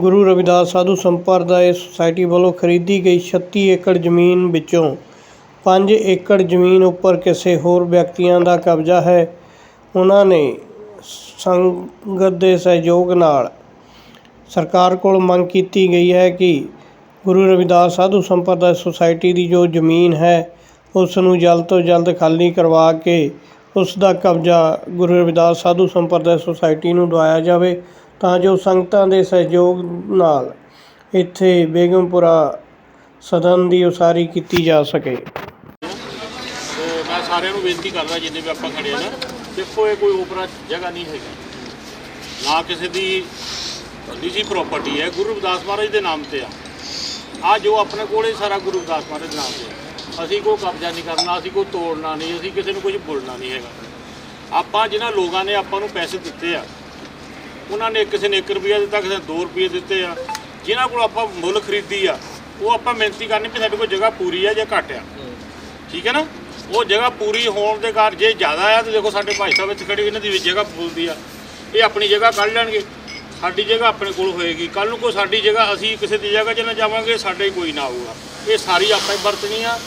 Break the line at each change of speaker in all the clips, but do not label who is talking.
ਗੁਰੂ ਰਵਿਦਾਸ ਸਾਧੂ ਸੰਪਰਦਾਇ ਸੁਸਾਇਟੀ ਵੱਲੋਂ ਖਰੀਦੀ ਗਈ 36 ਏਕੜ ਜ਼ਮੀਨ ਵਿੱਚੋਂ 5 ਏਕੜ ਜ਼ਮੀਨ ਉੱਪਰ ਕਿਸੇ ਹੋਰ ਵਿਅਕਤੀਆਂ ਦਾ ਕਬਜ਼ਾ ਹੈ। ਉਹਨਾਂ ਨੇ ਸੰਗਤ ਦੇ ਸਹਿਯੋਗ ਨਾਲ ਸਰਕਾਰ ਕੋਲ ਮੰਗ ਕੀਤੀ ਗਈ ਹੈ ਕਿ ਗੁਰੂ ਰਵਿਦਾਸ ਸਾਧੂ ਸੰਪਰਦਾਇ ਸੁਸਾਇਟੀ ਦੀ ਜੋ ਜ਼ਮੀਨ ਹੈ ਉਸ ਨੂੰ ਜਲਦ ਤੋਂ ਜਲਦ ਖਾਲੀ ਕਰਵਾ ਕੇ ਉਸ ਦਾ ਕਬਜ਼ਾ ਗੁਰੂ ਰਵਿਦਾਸ ਸਾਧੂ ਸੰਪਰਦਾਇ ਸੁਸਾਇਟੀ ਨੂੰ ਦਵਾਇਆ ਜਾਵੇ। ਤਾਂ ਜੋ ਸੰਗਤਾਂ ਦੇ ਸਹਿਯੋਗ ਨਾਲ ਇੱਥੇ ਬੇਗਮਪੁਰਾ ਸਦਨ ਦੀ ਉਸਾਰੀ ਕੀਤੀ ਜਾ ਸਕੇ।
ਤੇ ਮੈਂ ਸਾਰਿਆਂ ਨੂੰ ਬੇਨਤੀ ਕਰਦਾ, ਜਿੰਨੇ ਵੀ ਆਪਾਂ ਖੜੇ ਆ ਨਾ, ਦੇਖੋ ਇਹ ਕੋਈ ਓਪਰਾ ਜਗ੍ਹਾ ਨਹੀਂ ਹੈਗੀ। ਨਾ ਕਿਸੇ ਦੀ ਨਿੱਜੀ ਪ੍ਰਾਪਰਟੀ ਹੈ, ਗੁਰੂ ਰਵਿਦਾਸ ਮਹਾਰਾਜ ਦੇ ਨਾਮ ਤੇ ਆ। ਆ ਜੋ ਆਪਣੇ ਕੋਲੇ ਸਾਰਾ ਗੁਰੂ ਰਵਿਦਾਸ ਮਹਾਰਾਜ ਦੇ ਨਾਮ ਤੇ ਆ। ਅਸੀਂ ਕੋਈ ਕਬਜ਼ਾ ਨਹੀਂ ਕਰਨਾ, ਅਸੀਂ ਕੋਈ ਤੋੜਨਾ ਨਹੀਂ, ਅਸੀਂ ਕਿਸੇ ਨੂੰ ਕੁਝ ਬੋਲਣਾ ਨਹੀਂ ਹੈਗਾ। ਆਪਾਂ ਜਿਨ੍ਹਾਂ ਲੋਕਾਂ ਨੇ ਆਪਾਂ ਨੂੰ ਪੈਸੇ ਦਿੱਤੇ ਆ ਉਹਨਾਂ ਨੇ ਕਿਸੇ ਨੇ 1 ਰੁਪਿਆ ਦਿੱਤਾ, ਕਿਸੇ ਨੇ 2 ਰੁਪਏ ਦਿੱਤੇ ਆ। ਜਿਨ੍ਹਾਂ ਕੋਲ ਆਪਾਂ ਮੁੱਲ ਖਰੀਦੀ ਆ, ਉਹ ਆਪਾਂ ਮਿਹਨਤੀ ਕਰਨੀ ਵੀ ਸਾਡੇ ਕੋਲ ਜਗ੍ਹਾ ਪੂਰੀ ਆ ਜਾਂ ਘੱਟ ਆ। ਠੀਕ ਹੈ ਨਾ? ਉਹ ਜਗ੍ਹਾ ਪੂਰੀ ਹੋਣ ਦੇ ਕਾਰਨ ਜੇ ਜ਼ਿਆਦਾ ਆ ਤਾਂ ਦੇਖੋ ਸਾਡੇ ਭਾਈ ਸਾਹਿਬ ਵਿੱਚ ਖੜੇ ਇਹਨਾਂ ਦੀ ਵੀ ਜਗ੍ਹਾ ਫੁੱਲਦੀ ਆ। ਇਹ ਆਪਣੀ ਜਗ੍ਹਾ ਕੱਢ ਲੈਣਗੇ। ਸਾਡੀ ਜਗ੍ਹਾ ਆਪਣੇ ਕੋਲ ਹੋਏਗੀ। ਕੱਲ ਨੂੰ ਕੋਈ ਸਾਡੀ ਜਗ੍ਹਾ ਅਸੀਂ ਕਿਸੇ ਦੀ ਜਗ੍ਹਾ 'ਚ ਨਾ ਜਾਵਾਂਗੇ, ਸਾਡੇ ਕੋਈ ਨਾ ਆਊਗਾ ਇਹ ਸਾਰੀ ਆਪਾਂ ਹੀ ਵਰਤਣੀ ਆ।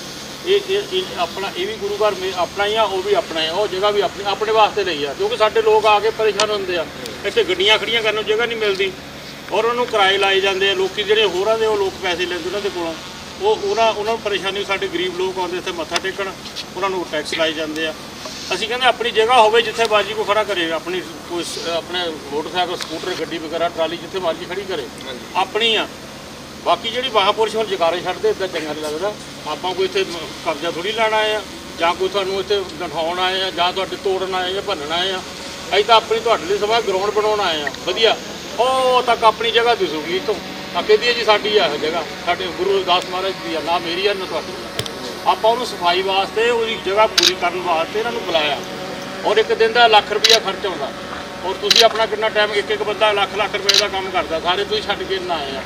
ਇਹ ਇਹ ਆਪਣਾ ਇਹ ਵੀ ਗੁਰੂ ਘਰ ਮੇ ਆਪਣਾ ਹੀ ਆ, ਉਹ ਵੀ ਆਪਣਾ ਹੀ ਆ। ਉਹ ਜਗ੍ਹਾ ਵੀ ਆਪਣੇ ਆਪਣੇ ਵਾਸਤੇ ਲਈ ਆ। ਕਿਉਂਕਿ ਸਾਡੇ ਲੋਕ ਆ ਕੇ ਪਰੇਸ਼ਾਨ ਹੁੰਦੇ ਆ। ਇੱਥੇ ਗੱਡੀਆਂ ਖੜੀਆਂ ਕਰਨ ਨੂੰ ਜਗ੍ਹਾ ਨਹੀਂ ਮਿਲਦੀ। ਔਰ ਉਹਨੂੰ ਕਿਰਾਏ ਲਾਏ ਜਾਂਦੇ ਆ। ਲੋਕੀ ਜਿਹੜੇ ਹੋਰਾਂ ਦੇ ਉਹ ਲੋਕ ਪੈਸੇ ਲੈਂਦੇ ਉਹਨਾਂ ਦੇ ਕੋਲੋਂ। ਉਹ ਉਹਨਾਂ ਉਹਨਾਂ ਨੂੰ ਪਰੇਸ਼ਾਨੀ ਸਾਡੇ ਗਰੀਬ ਲੋਕ ਆਉਂਦੇ ਇੱਥੇ ਮੱਥਾ ਟੇਕਣ ਉਹਨਾਂ ਨੂੰ ਟੈਕਸ ਲਾਏ ਜਾਂਦੇ ਆ। ਅਸੀਂ ਕਹਿੰਦੇ ਆਪਣੀ ਜਗ੍ਹਾ ਹੋਵੇ ਜਿੱਥੇ ਬਾਜੀ ਕੋ ਖੜਾ ਕਰੇ ਆਪਣੀ ਕੋਈ ਆਪਣੇ ਮੋਟਰਸਾਈਕਲ ਸਕੂਟਰ ਗੱਡੀ ਵਗੈਰਾ ਟਰਾਲੀ ਜਿੱਥੇ ਮਰਜ਼ੀ ਖੜੀ ਕਰੇ। ਆਪਣੀ ਆ। ਬਾਕੀ ਜਿਹੜੀ ਮਹਾਪੁਰਸ਼ ਹੁਣ ਜਗਾਰੇ ਛੱਡਦੇ ਇਦਾਂ ਚੰਗਾ ਨਹੀਂ ਲੱਗਦਾ। ਆਪਾਂ ਕੋਈ ਇੱਥੇ ਕਬਜ਼ਾ ਥੋੜੀ ਲੈਣ ਆ ਜਾਂ ਕੋਈ ਤੁਹਾਨੂੰ ਇੱਥੇ ਦਿਖਾਉਣ ਆਏ ਆ ਜਾਂ ਤੁਹਾਡੇ ਤੋੜਨ ਆਏ ਆ ਭੰਨਣ ਆਏ ਆ। ਅਸੀਂ ਤਾਂ ਆਪਣੀ ਤੁਹਾਡੇ ਲਈ ਸਭਾ ਗਰਾਊਂਡ ਬਣਾਉਣ ਆਏ ਆ ਵਧੀਆ। ਉਹ ਤੱਕ ਆਪਣੀ ਜਗ੍ਹਾ ਦਿਸੂਗੀ ਇਤੋਂ ਆ ਕਹਿੰਦੀ ਹੈ ਜੀ ਸਾਡੀ ਆ ਇਹ ਜਗ੍ਹਾ। ਸਾਡੇ ਗੁਰੂ ਰਵਿਦਾਸ ਮਹਾਰਾਜ ਦੀ ਆ ਨਾ ਮੇਰੀ ਆ ਨਾ ਤੁਹਾਡੀ। ਆਪਾਂ ਉਹਨੂੰ ਸਫ਼ਾਈ ਵਾਸਤੇ, ਉਹਦੀ ਜਗ੍ਹਾ ਪੂਰੀ ਕਰਨ ਵਾਸਤੇ ਇਹਨਾਂ ਨੂੰ ਬੁਲਾਇਆ। ਔਰ ਇੱਕ ਦਿਨ ਦਾ ਲੱਖ ਰੁਪਇਆ ਖਰਚ ਆਉਂਦਾ। ਔਰ ਤੁਸੀਂ ਆਪਣਾ ਕਿੰਨਾ ਟਾਈਮ ਇੱਕ ਇੱਕ ਬੰਦਾ ਲੱਖ ਲੱਖ ਰੁਪਏ ਦਾ ਕੰਮ ਕਰਦਾ। ਸਾਰੇ ਤੁਸੀਂ ਛੱਡ ਕੇ ਨਾ ਆਏ ਆ।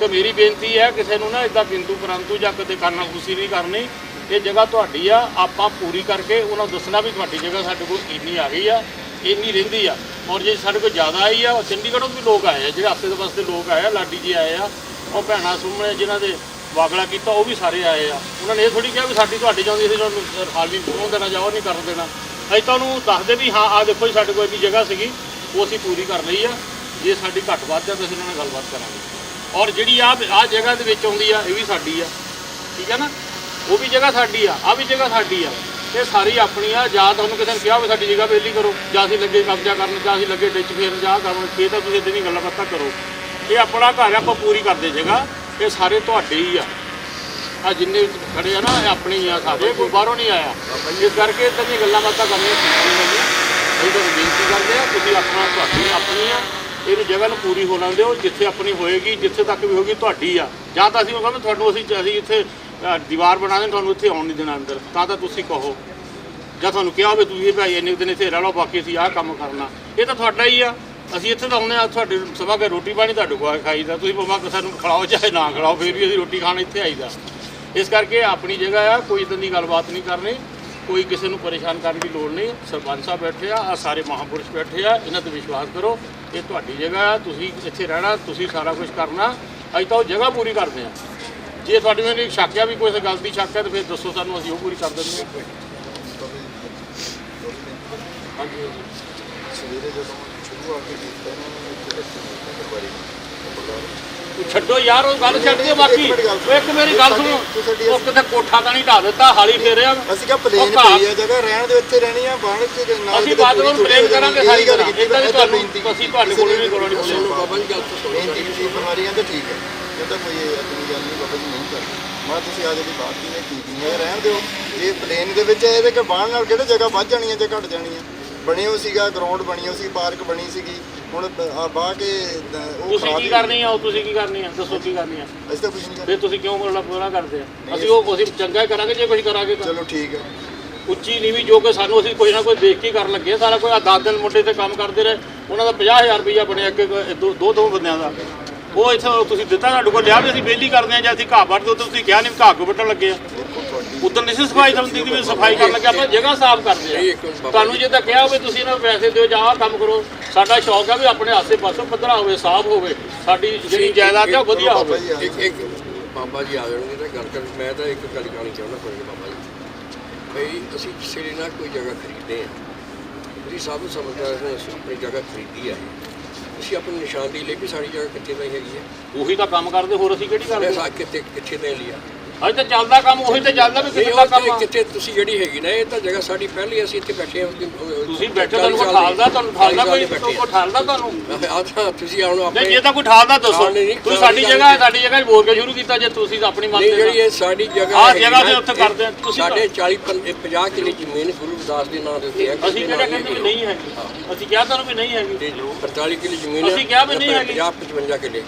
ਤੇ ਮੇਰੀ ਬੇਨਤੀ ਹੈ, ਕਿਸੇ ਨੂੰ ਨਾ ਇਦਾਂ ਬਿੰਦੂ ਪਰੰਤੂ ਜਾਂ ਕਦੇ ਕਰਨਾ ਖੁਸ਼ੀ ਨਹੀਂ ਕਰਨੀ। ਇਹ ਜਗ੍ਹਾ ਤੁਹਾਡੀ ਆ। ਆਪਾਂ ਪੂਰੀ ਕਰਕੇ ਉਹਨਾਂ ਨੂੰ ਦੱਸਣਾ ਵੀ ਤੁਹਾਡੀ ਜਗ੍ਹਾ ਸਾਡੇ ਕੋਲ ਇੰਨੀ ਆ ਗਈ ਆ। ਇੰਨੀ ਰਹਿੰਦੀ ਆ। ਔਰ ਜੇ ਸਾਡੇ ਕੋਲ ਜ਼ਿਆਦਾ ਆਈ ਆ ਚੰਡੀਗੜ੍ਹੋਂ ਵੀ ਲੋਕ ਆਏ ਆ, ਜਿਹੜੇ ਆਸੇ ਦੇ ਪਾਸੇ ਲੋਕ ਆਏ ਆ, ਲਾਡੀ ਜੀ ਆਏ ਆ, ਉਹ ਭੈਣਾ ਸੁਮਣੇ ਜਿਨ੍ਹਾਂ ਦੇ ਵਾਗਲਾ ਕੀਤਾ, ਉਹ ਵੀ ਸਾਰੇ ਆਏ ਆ। ਉਹਨਾਂ ਨੇ ਇਹ ਥੋੜੀ ਕਿਹਾ ਵੀ ਸਾਡੀ ਤੁਹਾਡੀ ਜਾਂਦੀ ਸੀ ਤੁਹਾਨੂੰ ਹਾਲ ਪਹੁੰਚ ਦੇਣਾ ਜਾਓ ਨਹੀਂ ਕਰਨ ਦੇਣਾ। ਅਸੀਂ ਤੁਹਾਨੂੰ ਦੱਸਦੇ ਵੀ ਹਾਂ ਆ ਦੇਖੋ ਜੀ, ਸਾਡੇ ਕੋਲ ਇੰਨੀ ਜਗ੍ਹਾ ਸੀਗੀ, ਉਹ ਅਸੀਂ ਪੂਰੀ ਕਰ ਲਈ ਆ। ਜੇ ਸਾਡੀ ਘੱਟ ਵੱਧ ਆ ਤਾਂ ਅਸੀਂ ਉਹਨਾਂ ਨਾਲ ਗੱਲਬਾਤ ਕਰਾਂਗੇ। ਔਰ ਜਿਹੜੀ ਆ ਆ ਜਗ੍ਹਾ ਦੇ ਵਿੱਚ ਆਉਂਦੀ ਆ, ਇਹ ਵੀ ਸਾਡੀ ਆ। ਠੀਕ ਹੈ ਨਾ? ਉਹ ਵੀ ਜਗ੍ਹਾ ਸਾਡੀ ਆ ਆ ਵੀ ਜਗ੍ਹਾ ਸਾਡੀ ਆ। ਇਹ ਸਾਰੀ ਆਪਣੀ ਆ, ਜਾਂ ਤੁਹਾਨੂੰ ਕਿਸੇ ਨੇ ਕਿਹਾ ਵੀ ਸਾਡੀ ਜਗ੍ਹਾ ਵੇਲੀ ਕਰੋ, ਜਾਂ ਅਸੀਂ ਲੱਗੇ ਕਬਜ਼ਾ ਕਰਨ, ਜਾਂ ਅਸੀਂ ਲੱਗੇ ਡਿੱਚ ਫੇਰਨ, ਜਾਂ ਕਰਨ ਇਹ ਤਾਂ ਤੁਸੀਂ ਇਦਾਂ ਦੀ ਗੱਲਾਂ ਬਾਤਾਂ ਕਰੋ। ਇਹ ਆਪਣਾ ਘਰ ਆਪਾਂ ਪੂਰੀ ਕਰਦੇ ਜਗ੍ਹਾ, ਇਹ ਸਾਰੇ ਤੁਹਾਡੇ ਹੀ ਆ। ਆ ਜਿੰਨੇ ਖੜੇ ਆ ਨਾ, ਇਹ ਆਪਣੇ ਹੀ ਆ ਸਾਡੇ ਕੋਈ ਬਾਹਰੋਂ ਨਹੀਂ ਆਇਆ। ਇਸ ਕਰਕੇ ਇਦਾਂ ਦੀਆਂ ਗੱਲਾਂ ਬਾਤਾਂ ਕਰਨੀਆਂ ਠੀਕ ਨਹੀਂ ਹੈਗੀਆਂ ਅਸੀਂ ਬੇਨਤੀ ਕਰਦੇ ਆ, ਤੁਸੀਂ ਆਪਣਾ, ਤੁਹਾਡੀ ਆਪਣੀ ਆ, ਇਹਨੂੰ ਜਗ੍ਹਾ ਨੂੰ ਪੂਰੀ ਹੋ ਲੈਂਦੇ ਹੋ ਜਿੱਥੇ ਆਪਣੀ ਹੋਏਗੀ, ਜਿੱਥੇ ਤੱਕ ਵੀ ਹੋਏਗੀ, ਤੁਹਾਡੀ ਆ। ਜਾਂ ਤਾਂ ਅਸੀਂ ਉਹ ਕਹਿੰਦੇ, ਤੁਹਾਨੂੰ ਅਸੀਂ ਅਸੀਂ ਇੱਥੇ ਦੀਵਾਰ ਬਣਾ ਦੇਣ, ਤੁਹਾਨੂੰ ਇੱਥੇ ਆਉਣ ਨਹੀਂ ਦੇਣਾ ਅੰਦਰ। ਤਾਂ ਤਾਂ ਤੁਸੀਂ ਕਹੋ। ਜਾਂ ਤੁਹਾਨੂੰ ਕਿਹਾ ਹੋਵੇ, ਤੁਸੀਂ ਭਾਈ ਇੰਨੇ ਕੁ ਦਿਨ ਇੱਥੇ ਰਹਿ ਲਓ, ਬਾਕੀ ਅਸੀਂ ਆਹ ਕੰਮ ਕਰਨਾ। ਇਹ ਤਾਂ ਤੁਹਾਡਾ ਹੀ ਆ। ਅਸੀਂ ਇੱਥੇ ਤਾਂ ਆਉਂਦੇ ਆ ਤੁਹਾਡੇ ਸਵਾ ਕੇ ਰੋਟੀ ਪਾਣੀ ਤੁਹਾਡੇ ਕੋਲ ਖਾਈਦਾ। ਤੁਸੀਂ ਭਾਵੇਂ ਕਿਸੇ ਨੂੰ ਖਿਲਾਓ ਚਾਹੇ ਨਾ ਖਿਲਾਓ, ਫਿਰ ਵੀ ਅਸੀਂ ਰੋਟੀ ਖਾਣ ਇੱਥੇ ਆਈਦਾ। ਇਸ ਕਰਕੇ ਆਪਣੀ ਜਗ੍ਹਾ ਆ, ਕੋਈ ਇਦਾਂ ਦੀ ਗੱਲਬਾਤ ਨਹੀਂ ਕਰਨੀ। ਕੋਈ ਕਿਸੇ ਨੂੰ ਪਰੇਸ਼ਾਨ ਕਰਨ ਦੀ ਲੋੜ ਨਹੀਂ। ਸਰਪੰਚ ਸਾਹਿਬ ਬੈਠੇ ਆ ਆ ਸਾਰੇ ਮਹਾਂਪੁਰਸ਼ ਬੈਠੇ ਆ। ਇਹਨਾਂ ਤੇ ਵਿਸ਼ਵਾਸ ਕਰੋ, ਇਹ ਤੁਹਾਡੀ ਜਗ੍ਹਾ ਆ। ਤੁਸੀਂ ਇੱਥੇ ਰਹਿਣਾ, ਤੁਸੀਂ ਸਾਰਾ ਕੁਝ ਕਰਨਾ। ਅਸੀਂ ਤਾਂ ਉਹ ਜਗ੍ਹਾ ਪੂਰੀ ਕਰਦੇ ਆ ਜੇ ਤੁਹਾਡੇ ਮੈਨੂੰ ਸ਼ੱਕ ਆ ਵੀ ਕੋਈ ਗੱਲ ਦੀ ਸ਼ੱਕ ਹੈ ਤਾਂ ਫਿਰ ਦੱਸੋ ਸਾਨੂੰ ਅਸੀਂ ਉਹ ਪੂਰੀ ਕਰ ਦਿੰਦੇ ਹਾਂ। ਹਾਂਜੀ ਹਾਂਜੀ।
ਸਵੇਰੇ ਜਦੋਂ ਸ਼ੁਰੂ ਆ ਕੇ ਕੀਤਾ ਇਹਨਾਂ ਨੇ ਇੱਕ ਲੱਸੀ ਇੱਕ ਵਾਰੀ
ਤੂੰ ਛੱਡੋ ਯਾਰ ਉਹ ਗੱਲ ਛੱਡ ਦਿਓ ਬਾਕੀ। ਉਹ ਇੱਕ ਮੇਰੀ ਗੱਲ ਸੁਣੋ। ਉਹ ਕਿਤੇ ਕੋਠਾ ਤਾਂ ਨਹੀਂ ਢਾ ਦਿੱਤਾ ਹਾਲੀ ਫੇਰਿਆ
ਅਸੀਂ ਕਿਹਾ ਪਲੇਨ ਪਈ ਆ ਜਗ੍ਹਾ ਰਹਿਣ ਦੇ ਇੱਥੇ ਰਹਿਣੀ ਆ ਬਾਣ ਚ ਨਾਲ
ਅਸੀਂ ਬਾਅਦ ਵਿੱਚ
ਹੋ
ਕਰਾਂਗੇ। ਸਾਰੀ
ਗੱਲ।
ਇਦਾਂ ਤੁਹਾਨੂੰ
ਬੇਨਤੀ
ਅਸੀਂ ਤੁਹਾਡੇ ਕੋਲ ਨਹੀਂ ਕੋਲੋਂ ਨਹੀਂ ਬੋਲਣਾ
ਬਾਬਾ ਜੀ ਗੱਲ ਤੋਂ ਬੇਨਤੀ ਕੀਤੀ ਬਿਮਾਰੀ ਕਹਿੰਦੇ ਠੀਕ ਹੈ ਕਹਿੰਦਾ ਕੋਈ ਆਪਣੀ ਗੱਲ ਨਹੀਂ ਬਾਬਾ ਜੀ ਨਹੀਂ ਕਰਨੀ। ਮੈਂ ਤੁਸੀਂ ਆ ਜਿਹੜੀ ਬਾਤ ਕੀ ਹੈ ਠੀਕ ਨਹੀਂ ਹੈ ਰਹਿਣ ਦਿਓ। ਇਹ ਪਲੇਨ ਦੇ ਵਿੱਚ ਇਹਦੇ ਕਿ ਬਾਣ ਨਾਲ ਕਿਹੜੇ ਜਗ੍ਹਾ ਵੱਧ ਜਾਣੀ ਹੈ ਜਾਂ ਘਟ ਜਾਣੀ ਹੈ? ਬਣਿਓ ਸੀਗਾ ਗਰਾਊਂਡ ਬਣਿਓ ਸੀ ਪਾਰਕ ਬਣੀ ਸੀਗੀ। ਹੁਣ ਆ ਬਾਹ ਕੇ ਅ, ਉਹ
ਤੁਸੀਂ
ਖਰਾਬ
ਕੀ
ਹੀ-
ਕਰਨੀ ਆ ਉਹ ਤੁਸੀਂ ਕੀ ਕਰਨੀ ਆ? ਦੱਸੋ ਕੀ ਕਰਨੀ ਆ?
ਅਸੀਂ ਤਾਂ ਕੁਝ ਨਹੀਂ ਕਰਦੇ
ਫਿਰ ਤੁਸੀਂ ਕਿਉਂ ਬੋਲਣਾ ਬੋਲਣਾ ਕਰਦੇ ਆ? ਅਸੀਂ ਉਹ ਅਸੀਂ ਚੰਗਾ ਹੀ ਕਰਾਂਗੇ ਜੇ ਕੁਝ ਕਰਾਂਗੇ ਤਾਂ।
ਚਲੋ ਠੀਕ ਹੈ
ਉੱਚੀ ਨੀਵੀਂ ਜੋ ਕਿ ਸਾਨੂੰ ਅਸੀਂ ਕੋਈ ਨਾ ਕੋਈ ਦੇਖ ਕੇ ਹੀ ਕਰਨ ਲੱਗੇ ਆ। ਸਾਰਾ ਕੋਈ ਆ 10 ਦਿਨ ਮੁੰਡੇ ਤੇ ਕੰਮ ਕਰਦੇ ਰਹੇ। ਉਹਨਾਂ ਦਾ 50000 ਰੁਪਈਆ ਬਣਿਆ ਕੋਈ ਦੋ ਦੋ ਦੋ ਬੰਦਿਆਂ ਦਾ। ਉਹ ਇੱਥੇ ਤੁਸੀਂ ਦਿੱਤਾ ਸਾਡੇ ਕੋਲ ਲਿਆ ਵੀ ਅਸੀਂ ਬੇਲੀ ਕਰਦੇ ਆ ਜਾਂ ਅਸੀਂ ਘਾਹ ਵੱਢਦੇ ਉਦੋਂ ਤੁਸੀਂ ਕਿਹਾ ਨਹੀਂ ਵੀ ਘਾਹ ਕੋ ਵੱਢਣ ਲੱਗੇ ਆ।
ਦੇਖੋ ਤੁਹਾਡੀ
ਉਦੋਂ ਨਹੀਂ ਸੀ ਸਫ਼ਾਈ ਕਰਨ ਦੀ ਵੀ ਸਫ਼ਾਈ ਕਰਨ ਲੱਗੇ, ਆਪਾਂ ਜਗ੍ਹਾ ਸਾਫ਼ ਕਰਦੇ ਆ। ਤੁਹਾਨੂੰ ਜੇ ਤਾਂ ਕਿਹਾ ਹੋਵੇ ਤੁਸੀਂ ਇਹਨਾਂ ਨੂੰ ਪੈਸੇ ਦਿਓ ਜਾਂ ਆਹ ਕੰਮ ਕਰੋ, ਸਾਡਾ ਸ਼ੌਕ ਆ ਵੀ ਆਪਣੇ ਆਸੇ ਪਾਸੋਂ ਪੱਧਰਾ ਹੋਵੇ, ਸਾਫ਼ ਹੋਵੇ, ਸਾਡੀ ਜਿਹੜੀ ਜਾਇਦਾਦ ਆ ਉਹ ਵਧੀਆ ਹੋਵੇ।
ਇੱਕ ਇੱਕ ਬਾਬਾ ਜੀ ਆ ਜਾਣਗੇ ਤਾਂ ਗੱਲ ਕਰ ਮੈਂ ਤਾਂ ਇੱਕ ਗੱਲ ਕਹਣੀ ਚਾਹੁੰਦਾ ਕੋਈ ਬਾਬਾ ਜੀ। ਭਈ ਅਸੀਂ ਕਿਸੇ ਨੇ ਨਾ ਕੋਈ ਜਗ੍ਹਾ ਖਰੀਦਦੇ ਆ ਤੁਸੀਂ ਸਭ ਨੂੰ ਸਮਝਦਾ ਹੈ ਅਸੀਂ ਆਪਣੀ ਜਗ੍ਹਾ ਖਰੀਦੀ ਹੈ ਅਸੀਂ ਆਪਣੀ ਨਿਸ਼ਾਨਦੇਹੀ ਲਈ ਵੀ ਸਾਡੀ ਜਗ੍ਹਾ ਕਿੱਥੇ ਪਈ ਹੈਗੀ ਹੈ।
ਉਹੀ ਤਾਂ ਕੰਮ ਕਰਦੇ ਹੋਰ ਅਸੀਂ ਕਿਹੜੀ ਕਰਦੇ
ਕਿੱਥੇ ਕਿੱਥੇ ਦੇ ਲਿਆ।
ਅੱਜ ਤਾਂ ਚੱਲਦਾ ਕੰਮ ਉਹੀ ਤਾਂ ਚੱਲਦਾ ਵੀ ਦਾ
ਉਹ
ਕੰਮ ਆ।
ਤੁਸੀਂ ਜਿਹੜੀ ਹੈਗੀ ਨਾ ਇਹ ਤਾਂ ਜਗ੍ਹਾ ਸਾਡੀ ਪਹਿਲੀ ਅਸੀਂ ਇੱਥੇ ਬੈਠੇ ਹਾਂ
ਤੁਸੀਂ ਬੈਠੇ ਤੁਹਾਨੂੰ ਕੋਈ ਠਾਲਦਾ ਤੁਹਾਨੂੰ ਠਾਲਦਾ ਕੋਈ ਕੋਈ ਠਾਲਦਾ ਤੁਹਾਨੂੰ?
ਆ ਤਾਂ ਤੁਸੀਂ ਆਉਣ ਆਪਣੇ
ਨਹੀਂ ਜੇ ਤਾਂ ਕੋਈ ਠਾਲਦਾ ਦੱਸੋ।
ਹਾਂ, ਨਹੀਂ, ਨਹੀਂ,
ਤੁਸੀਂ ਸਾਡੀ ਜਗ੍ਹਾ ਹੈ ਸਾਡੀ ਜਗ੍ਹਾ 'ਚ ਬੋਲ ਕੇ ਸ਼ੁਰੂ ਕੀਤਾ ਜੇ ਤੁਸੀਂ ਤਾਂ ਆਪਣੀ
ਨਹੀਂ ਜਿਹੜੀ ਇਹ ਸਾਡੀ ਜਗ੍ਹਾ
ਆਹ
ਹੈਗੀ
ਜਗ੍ਹਾ
ਨਾ,
ਤੇ ਉੱਥੇ ਕਰਦੇ ਆ, ਤੁਸੀਂ
ਸਾਡੇ 40 50 ਕਿੱਲੇ ਜ਼ਮੀਨ ਗੁਰੂ ਰਵਿਦਾਸ ਦੇ ਨਾਂ ਦੇ ਉੱਤੇ ਹੈ
ਅਸੀਂ ਕਿਹੜਾ ਕਹਿੰਦੇ ਵੀ ਨਹੀਂ ਹੈਗੀ। ਅਸੀਂ ਕਿਹਾ ਤੁਹਾਨੂੰ ਵੀ ਨਹੀਂ ਹੈਗੀ।
ਤੇ 45 ਕਿੱਲੇ ਜ਼ਮੀਨ
ਅਸੀਂ ਕਿਹਾ ਵੀ ਨਹੀਂ ਹੈਗੀ।
50 55 ਕਿੱਲੇ।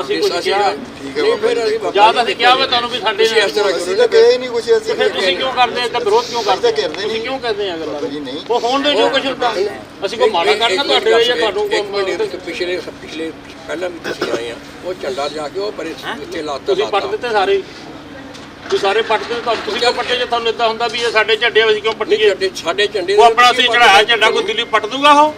ਅਸੀਂ ਕੁਝ ਕਿਹਾ
ਠੀਕ ਹੈ
ਨਹੀਂ ਫਿਰ ਅਸੀਂ ਬਾਬਾ
ਜਾਂ ਤਾਂ ਅਸੀਂ ਕਿਹਾ ਵੀ ਤੁਹਾਨੂੰ ਵੀ ਸਾਡੇ
ਤੁਸੀਂ ਇਸ ਤਰ੍ਹਾਂ
ਅਸੀਂ
ਕਰੋ
ਤਾਂ ਕਹੇ ਨਹੀਂ ਕੁਛ ਅਸੀਂ
ਫਿਰ ਤੁਸੀਂ ਕਿਉਂ ਕਰਦੇ ਆ ਤਾਂ ਵਿਰੋਧ ਕਿਉਂ ਕਰਦੇ
ਅਸੀਂ ਤਾਂ ਕਰਦੇ
ਤੁਸੀਂ
ਨਹੀਂ।
ਕਿਉਂ ਕਰਦੇ ਆ ਗੱਲਾਂ
ਜੀ ਨਹੀਂ।
ਉਹ ਹੋਣ ਦੇ ਜੋ ਕੁਝ ਹੁੰਦਾ। ਅਸੀਂ ਕੋਈ ਮਾੜਾ ਕਰਨਾ ਤੁਹਾਡੇ ਲਈ ਜਾਂ ਤੁਹਾਨੂੰ
ਇੱਕ ਮਿੰਟ
ਕੋਈ-
ਇੱਕ ਪਿਛਲੇ ਪਿਛਲੇ ਪਹਿਲਾਂ ਵੀ ਤੁਸੀਂ ਆਏ ਆ ਉਹ ਝੰਡਾ ਜਾ ਕੇ ਉਹ ਪਰੇ ਉੱਤੇ ਲਾਤਾ
ਤੁਸੀਂ ਪੱਟ ਦਿੱਤੇ ਸਾਰੇ। ਤੁਸੀਂ ਸਾਰੇ ਪੱਟ ਦਿੱਤੇ ਤੁਹਾਨੂੰ ਤੁਸੀਂ ਕਿਉਂ ਪੱਟੇ ਜੇ? ਤੁਹਾਨੂੰ ਇਦਾਂ ਹੁੰਦਾ ਵੀ ਇਹ ਸਾਡੇ ਝੰਡੇ ਅਸੀਂ ਕਿਉਂ ਪੱਟੀਏ?
ਸਾਡੇ ਝੰਡੇ
ਉਹ ਆਪਣਾ ਅਸੀਂ ਚੜਾਇਆ ਝੰਡਾ ਕੋਈ ਦਿੱਲੀ ਪੱਟ ਦੂਗਾ ਉਹ?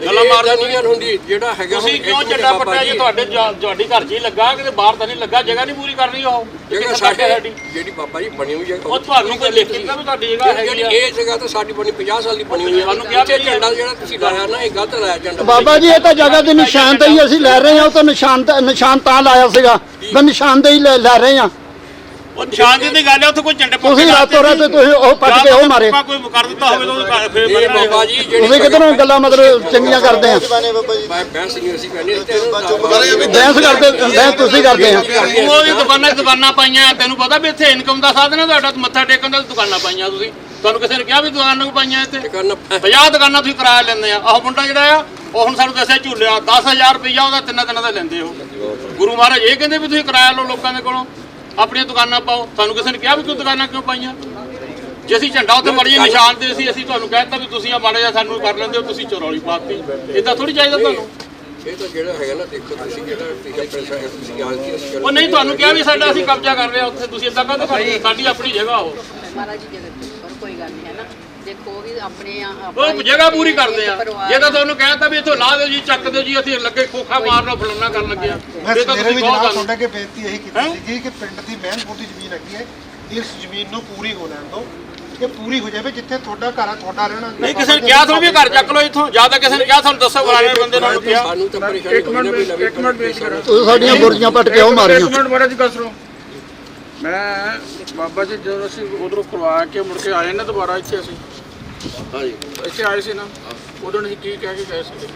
ਗੱਲਾਂ ਮਾਰ
ਮਾਰਦਾ ਨਹੀਂ ਹੁੰਦੀ ਜਿਹੜਾ ਹੈਗਾ
ਤੁਸੀਂ ਕਿਉਂ
ਬਾਬਾ
ਪੱਟਿਆ? ਜੇ ਤੁਹਾਡੇ ਤੁਹਾਡੀ ਘਰ 'ਚ ਹੀ ਲੱਗਾ ਕਿਤੇ ਬਾਹਰ ਤਾਂ ਨਹੀਂ ਲੱਗਾ ਜਗ੍ਹਾ ਨਹੀਂ ਪੂਰੀ ਕਰਨੀ ਉਹ।
ਜਗ੍ਹਾ ਸਾਡੇ
ਹੈ ਸਾਡੀ
ਜਿਹੜੀ ਬਾਬਾ ਜੀ ਬਣੀ ਹੋਈ ਜਗ੍ਹਾ
ਉਹ ਤੁਹਾਨੂੰ ਕੋਈ ਲਿਖ ਕੇ ਦਿੱਤਾ ਵੀ ਤੁਹਾਡੀ ਜਗ੍ਹਾ ਹੈਗੀ
ਜਿਹੜੀ
ਆ?
ਇਹ ਜਗ੍ਹਾ ਤਾਂ ਸਾਡੀ ਬਣੀ 50 ਸਾਲ ਦੀ ਬਣੀ ਹੋਈ ਹੈ।
ਤੁਹਾਨੂੰ ਕਿਹਾ
ਝੰਡਾ ਜਿਹੜਾ ਤੁਸੀਂ ਲਾਇਆ ਨਾ ਇਹ ਗਲਤ ਲਾਇਆ ਝੰਡਾ।
ਬਾਬਾ ਜੀ ਇਹ ਤਾਂ ਜਗ੍ਹਾ ਦੀ ਨਿਸ਼ਾਨਦੇਹੀ ਅਸੀਂ ਲੈ ਰਹੇ ਹਾਂ ਉਹ ਤਾਂ ਨਿਸ਼ਾਨ ਨਿਸ਼ਾਨ ਤਾਂ ਲਾਇਆ ਸੀਗਾ। ਵੀ ਨਿਸ਼ਾਨਦੇਹੀ ਲੈ ਲੈ ਰਹੇ ਹਾਂ।
ਉਹ ਨਿਸ਼ਾਨ ਦੀ ਗੱਲ ਹੈ ਉੱਥੇ ਕੋਈ ਝੰਡੇ
ਤੁਸੀਂ ਰਾਤੋਂ ਰਾਤ ਤੁਸੀਂ ਉਹ ਪੱਟ ਕੇ ਉਹ ਮਾਰੇ।
ਕੋਈ ਕਰ ਦਿੱਤਾ ਹੋਵੇ ਤਾਂ ਉਹਦੇ ਘਰ ਫੇਰ
ਇਹ
ਬੰਨਣਾ
ਬਾਬਾ ਜੀ ਜਿਹੜੀ
ਤੁਸੀਂ ਕਿਧਰੋਂ ਗੱਲਾਂ ਮਤਲਬ ਚੰਗੀਆਂ ਕਰਦੇ ਆ?
ਜਵਾਨੇ ਬਾਬਾ ਜੀ
ਮੈਂ ਬਹਿਸ ਨਹੀਂ ਅਸੀਂ ਕਹਿੰਦੇ ਤੇ
ਬਹਿਸ ਕਰਦੇ ਬਹਿਸ ਤੁਸੀਂ ਕਰਦੇ ਆ।
ਉਹ ਵੀ ਦੁਕਾਨਾਂ ਦੁਕਾਨਾਂ ਪਾਈਆਂ ਤੈਨੂੰ ਪਤਾ ਵੀ ਇੱਥੇ ਇਨਕਮ ਦਾ ਸਾਧਨ ਹੈ ਤੁਹਾਡਾ ਮੱਥਾ ਟੇਕਣ ਦਾ ਦੁਕਾਨਾਂ ਪਾਈਆਂ ਤੁਸੀਂ। ਤੁਹਾਨੂੰ ਕਿਸੇ ਨੇ ਕਿਹਾ ਵੀ ਦੁਕਾਨਾਂ ਨੂੰ ਪਾਈਆਂ ਇੱਥੇ?
ਕਰਨਾ
50 ਦੁਕਾਨਾਂ ਤੁਸੀਂ ਕਿਰਾਇਆ ਲੈਂਦੇ ਆ। ਆਹ ਮੁੰਡਾ ਜਿਹੜਾ ਆ ਉਹ ਹੁਣ ਸਾਨੂੰ ਦੱਸਿਆ ਝੂਲਿਆ 10000 ਰੁਪਈਆ ਉਹਦਾ ਤਿੰਨਾਂ ਦਿਨਾਂ ਦਾ ਲੈਂਦੇ ਉਹ। ਗੁਰੂ ਮਹਾਰਾਜ ਇਹ ਕਹਿੰਦੇ ਵੀ ਤੁਸੀਂ ਕਿਰਾਇਆ ਲਓ ਲੋਕਾਂ ਦੇ ਕੋਲੋਂ। ਆਪਣੀਆਂ ਦੁਕਾਨਾਂ ਪਾਓ। ਤੁਹਾਨੂੰ ਕਿਸੇ ਨੇ ਕਿਹਾ ਵੀ ਤੂੰ ਦੁਕਾਨਾਂ ਕਿਉਂ ਪਾਈਆਂ? ਜੇ ਅਸੀਂ ਝੰਡਾ ਉੱਤੇ ਮੜੀਏ ਨਿਸ਼ਾਨ ਤੇ ਸੀ ਅਸੀਂ ਤੁਹਾਨੂੰ ਕਹਿ ਦਿੱਤਾ ਵੀ ਤੁਸੀਂ ਆ ਮਾੜਾ ਜਿਹਾ ਸਾਨੂੰ ਕਰ ਲੈਂਦੇ ਹੋ ਤੁਸੀਂ ਚੋਰੌਲੀ ਪਾਤੀ। ਇਦਾਂ ਥੋੜੀ ਚਾਹੀਦਾ ਤੁਹਾਨੂੰ?
ਇਹ ਤਾਂ ਜਿਹੜਾ ਹੈਗਾ ਨਾ ਦੇਖੋ ਤੁਸੀਂ ਜਿਹੜਾ ਤੁਸੀਂ ਆਪਣੇ ਸਾਹਿਬ ਤੁਸੀਂ ਗੱਲ ਕੀ
ਉਹ ਨਹੀਂ ਤੁਹਾਨੂੰ ਕਿਹਾ ਵੀ ਸਾਡਾ ਅਸੀਂ ਕਬਜ਼ਾ ਕਰ ਰਹੇ ਹਾਂ ਉੱਥੇ। ਤੁਸੀਂ ਇਦਾਂ ਕਹਿੰਦੇ ਸਾਡੀ ਆਪਣੀ ਜਗ੍ਹਾ ਉਹ
ਮਹਾਰਾਜ ਜੀ ਜਗਤ ਦੇ ਉੱਪਰ ਕੋਈ ਗੱਲ ਨਹੀਂ ਹੈ ਨਾ? ਦੇਖੋ ਵੀ ਆਪਣੇ
ਉਹ ਜਗ੍ਹਾ ਪੂਰੀ ਕਰਦੇ ਆ। ਜੇ ਤਾਂ ਤੁਹਾਨੂੰ ਕਹਿਤਾ ਵੀ ਇੱਥੋਂ ਲਾ ਦਿਓ ਜੀ ਚੱਕ ਦਿਓ ਜੀ ਅਸੀਂ ਲੱਗੇ ਖੋਖਾ ਮਾਰਨਾ ਫਲਾਨਾ ਕਰਨ ਲੱਗੇ ਆ।
ਮੈਂ
ਇਹ ਤਾਂ ਤੁਸੀਂ ਬਹੁਤ
ਤੁਹਾਡੇ ਅੱਗੇ ਬੇਨਤੀ ਇਹੀ ਕੀਤੀ? ਸੀਗੀ ਕਿ ਪਿੰਡ ਦੀ ਮਹਿਨਪੁਰ ਜ਼ਮੀਨ ਹੈਗੀ ਹੈ ਇਸ ਜ਼ਮੀਨ ਨੂੰ ਪੂਰੀ ਹੋ ਲੈਣ ਦਿਓ। ਇਹ ਪੂਰੀ ਹੋ ਜਾਵੇ ਜਿੱਥੇ ਤੁਹਾਡਾ ਘਰ ਆ ਤੁਹਾਡਾ ਰਹਿਣਾ।
ਨਹੀਂ ਕਿਸੇ ਨੇ ਕਿਹਾ ਤੁਹਾਨੂੰ ਵੀ ਘਰ ਚੱਕ ਲਓ ਇੱਥੋਂ ਜਾਂ ਤਾਂ ਕਿਸੇ ਨੇ ਕਿਹਾ ਤੁਹਾਨੂੰ ਦੱਸੋ ਫਲਾਣੇ ਬੰਦੇ ਨਾਲ ਕਿਹਾ।
ਸਾਨੂੰ ਤਾਂ ਪਰੇਸ਼ਾਨੀ ਹੋਈ ਨਾ ਵੀ ਇੱਕ ਮਿੰਟ ਵੇਟ ਕਰੋ।
ਤੁਸੀਂ ਸਾਡੀਆਂ ਬੁਰਜੀਆਂ ਪੱਟ ਕੇ ਉਹ ਮਾਰੀਆਂ।
ਮਿੰਟ ਮਹਾਰਾਜ ਗੱਲ ਸੁਣੋ। ਮੈਂ ਬਾਬਾ ਜੀ ਜਦੋਂ ਅਸੀਂ ਉਧਰੋਂ ਕਰਵਾ ਕੇ ਮੁੜ ਕੇ ਆਏ ਨਾ ਦੁਬਾਰਾ ਇੱਥੇ ਅਸੀਂ
ਹਾਂਜੀ।
ਇੱਥੇ ਆਏ ਸੀ ਨਾ ਉਦੋਂ ਅਸੀਂ ਕੀ ਕਹਿ ਕੇ ਗਏ ਸੀ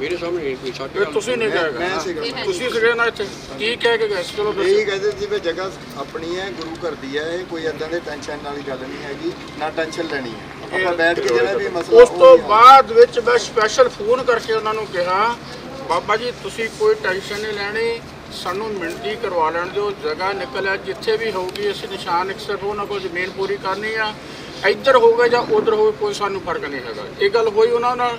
ਮੇਰੇ ਸਾਹਮਣੇ ਨਹੀਂ ਕੋਈ ਸਾਡੇ
ਫਿਰ ਤੁਸੀਂ ਨਹੀਂ
ਮੈਂ
ਕਹੇਗਾ
ਸੀਗਾ।
ਤੁਸੀਂ ਸੀਗੇ ਨਾ ਇੱਥੇ? ਕੀ ਕਹਿ ਕੇ ਗਏ ਸੀ? ਚਲੋ
ਇਹੀ
ਦੱਸੋ
ਕਹਿੰਦੇ ਸੀ ਵੀ ਜਗ੍ਹਾ ਆਪਣੀ ਹੈ ਗੁਰੂ ਘਰ ਦੀ ਹੈ ਇਹ ਕੋਈ ਏਦਾਂ ਦੇ ਟੈਨਸ਼ਨ ਵਾਲੀ ਗੱਲ ਨਹੀਂ ਹੈਗੀ ਨਾ ਟੈਨਸ਼ਨ ਲੈਣੀ ਹੈ। ਆਪਾਂ ਬੈਠ ਕੇ ਜਿਹੜਾ ਵੀ ਮਸਲਾ
ਉਸ ਤੋਂ ਬਾਅਦ ਵਿੱਚ ਮੈਂ ਸਪੈਸ਼ਲ ਫੋਨ ਕਰਕੇ ਉਹਨਾਂ ਨੂੰ ਕਿਹਾ ਬਾਬਾ ਜੀ ਤੁਸੀਂ ਕੋਈ ਟੈਨਸ਼ਨ ਨਹੀਂ ਲੈਣੀ ਸਾਨੂੰ ਮਿਣਤੀ ਕਰਵਾ ਲੈਣ ਦਿਓ ਜਗ੍ਹਾ ਨਿਕਲਿਆ ਜਿੱਥੇ ਵੀ ਹੋਊਗੀ ਅਸੀਂ ਨਿਸ਼ਾਨ ਇੱਕ ਸਿਰਫ ਉਹਨਾਂ ਕੋਲ ਜ਼ਮੀਨ ਪੂਰੀ ਕਰਨੀ ਆ ਇੱਧਰ ਹੋਵੇ ਜਾਂ ਉੱਧਰ ਹੋਵੇ ਕੋਈ ਸਾਨੂੰ ਫ਼ਰਕ ਨਹੀਂ ਹੈਗਾ। ਇਹ ਗੱਲ ਹੋਈ ਉਹਨਾਂ ਨਾਲ।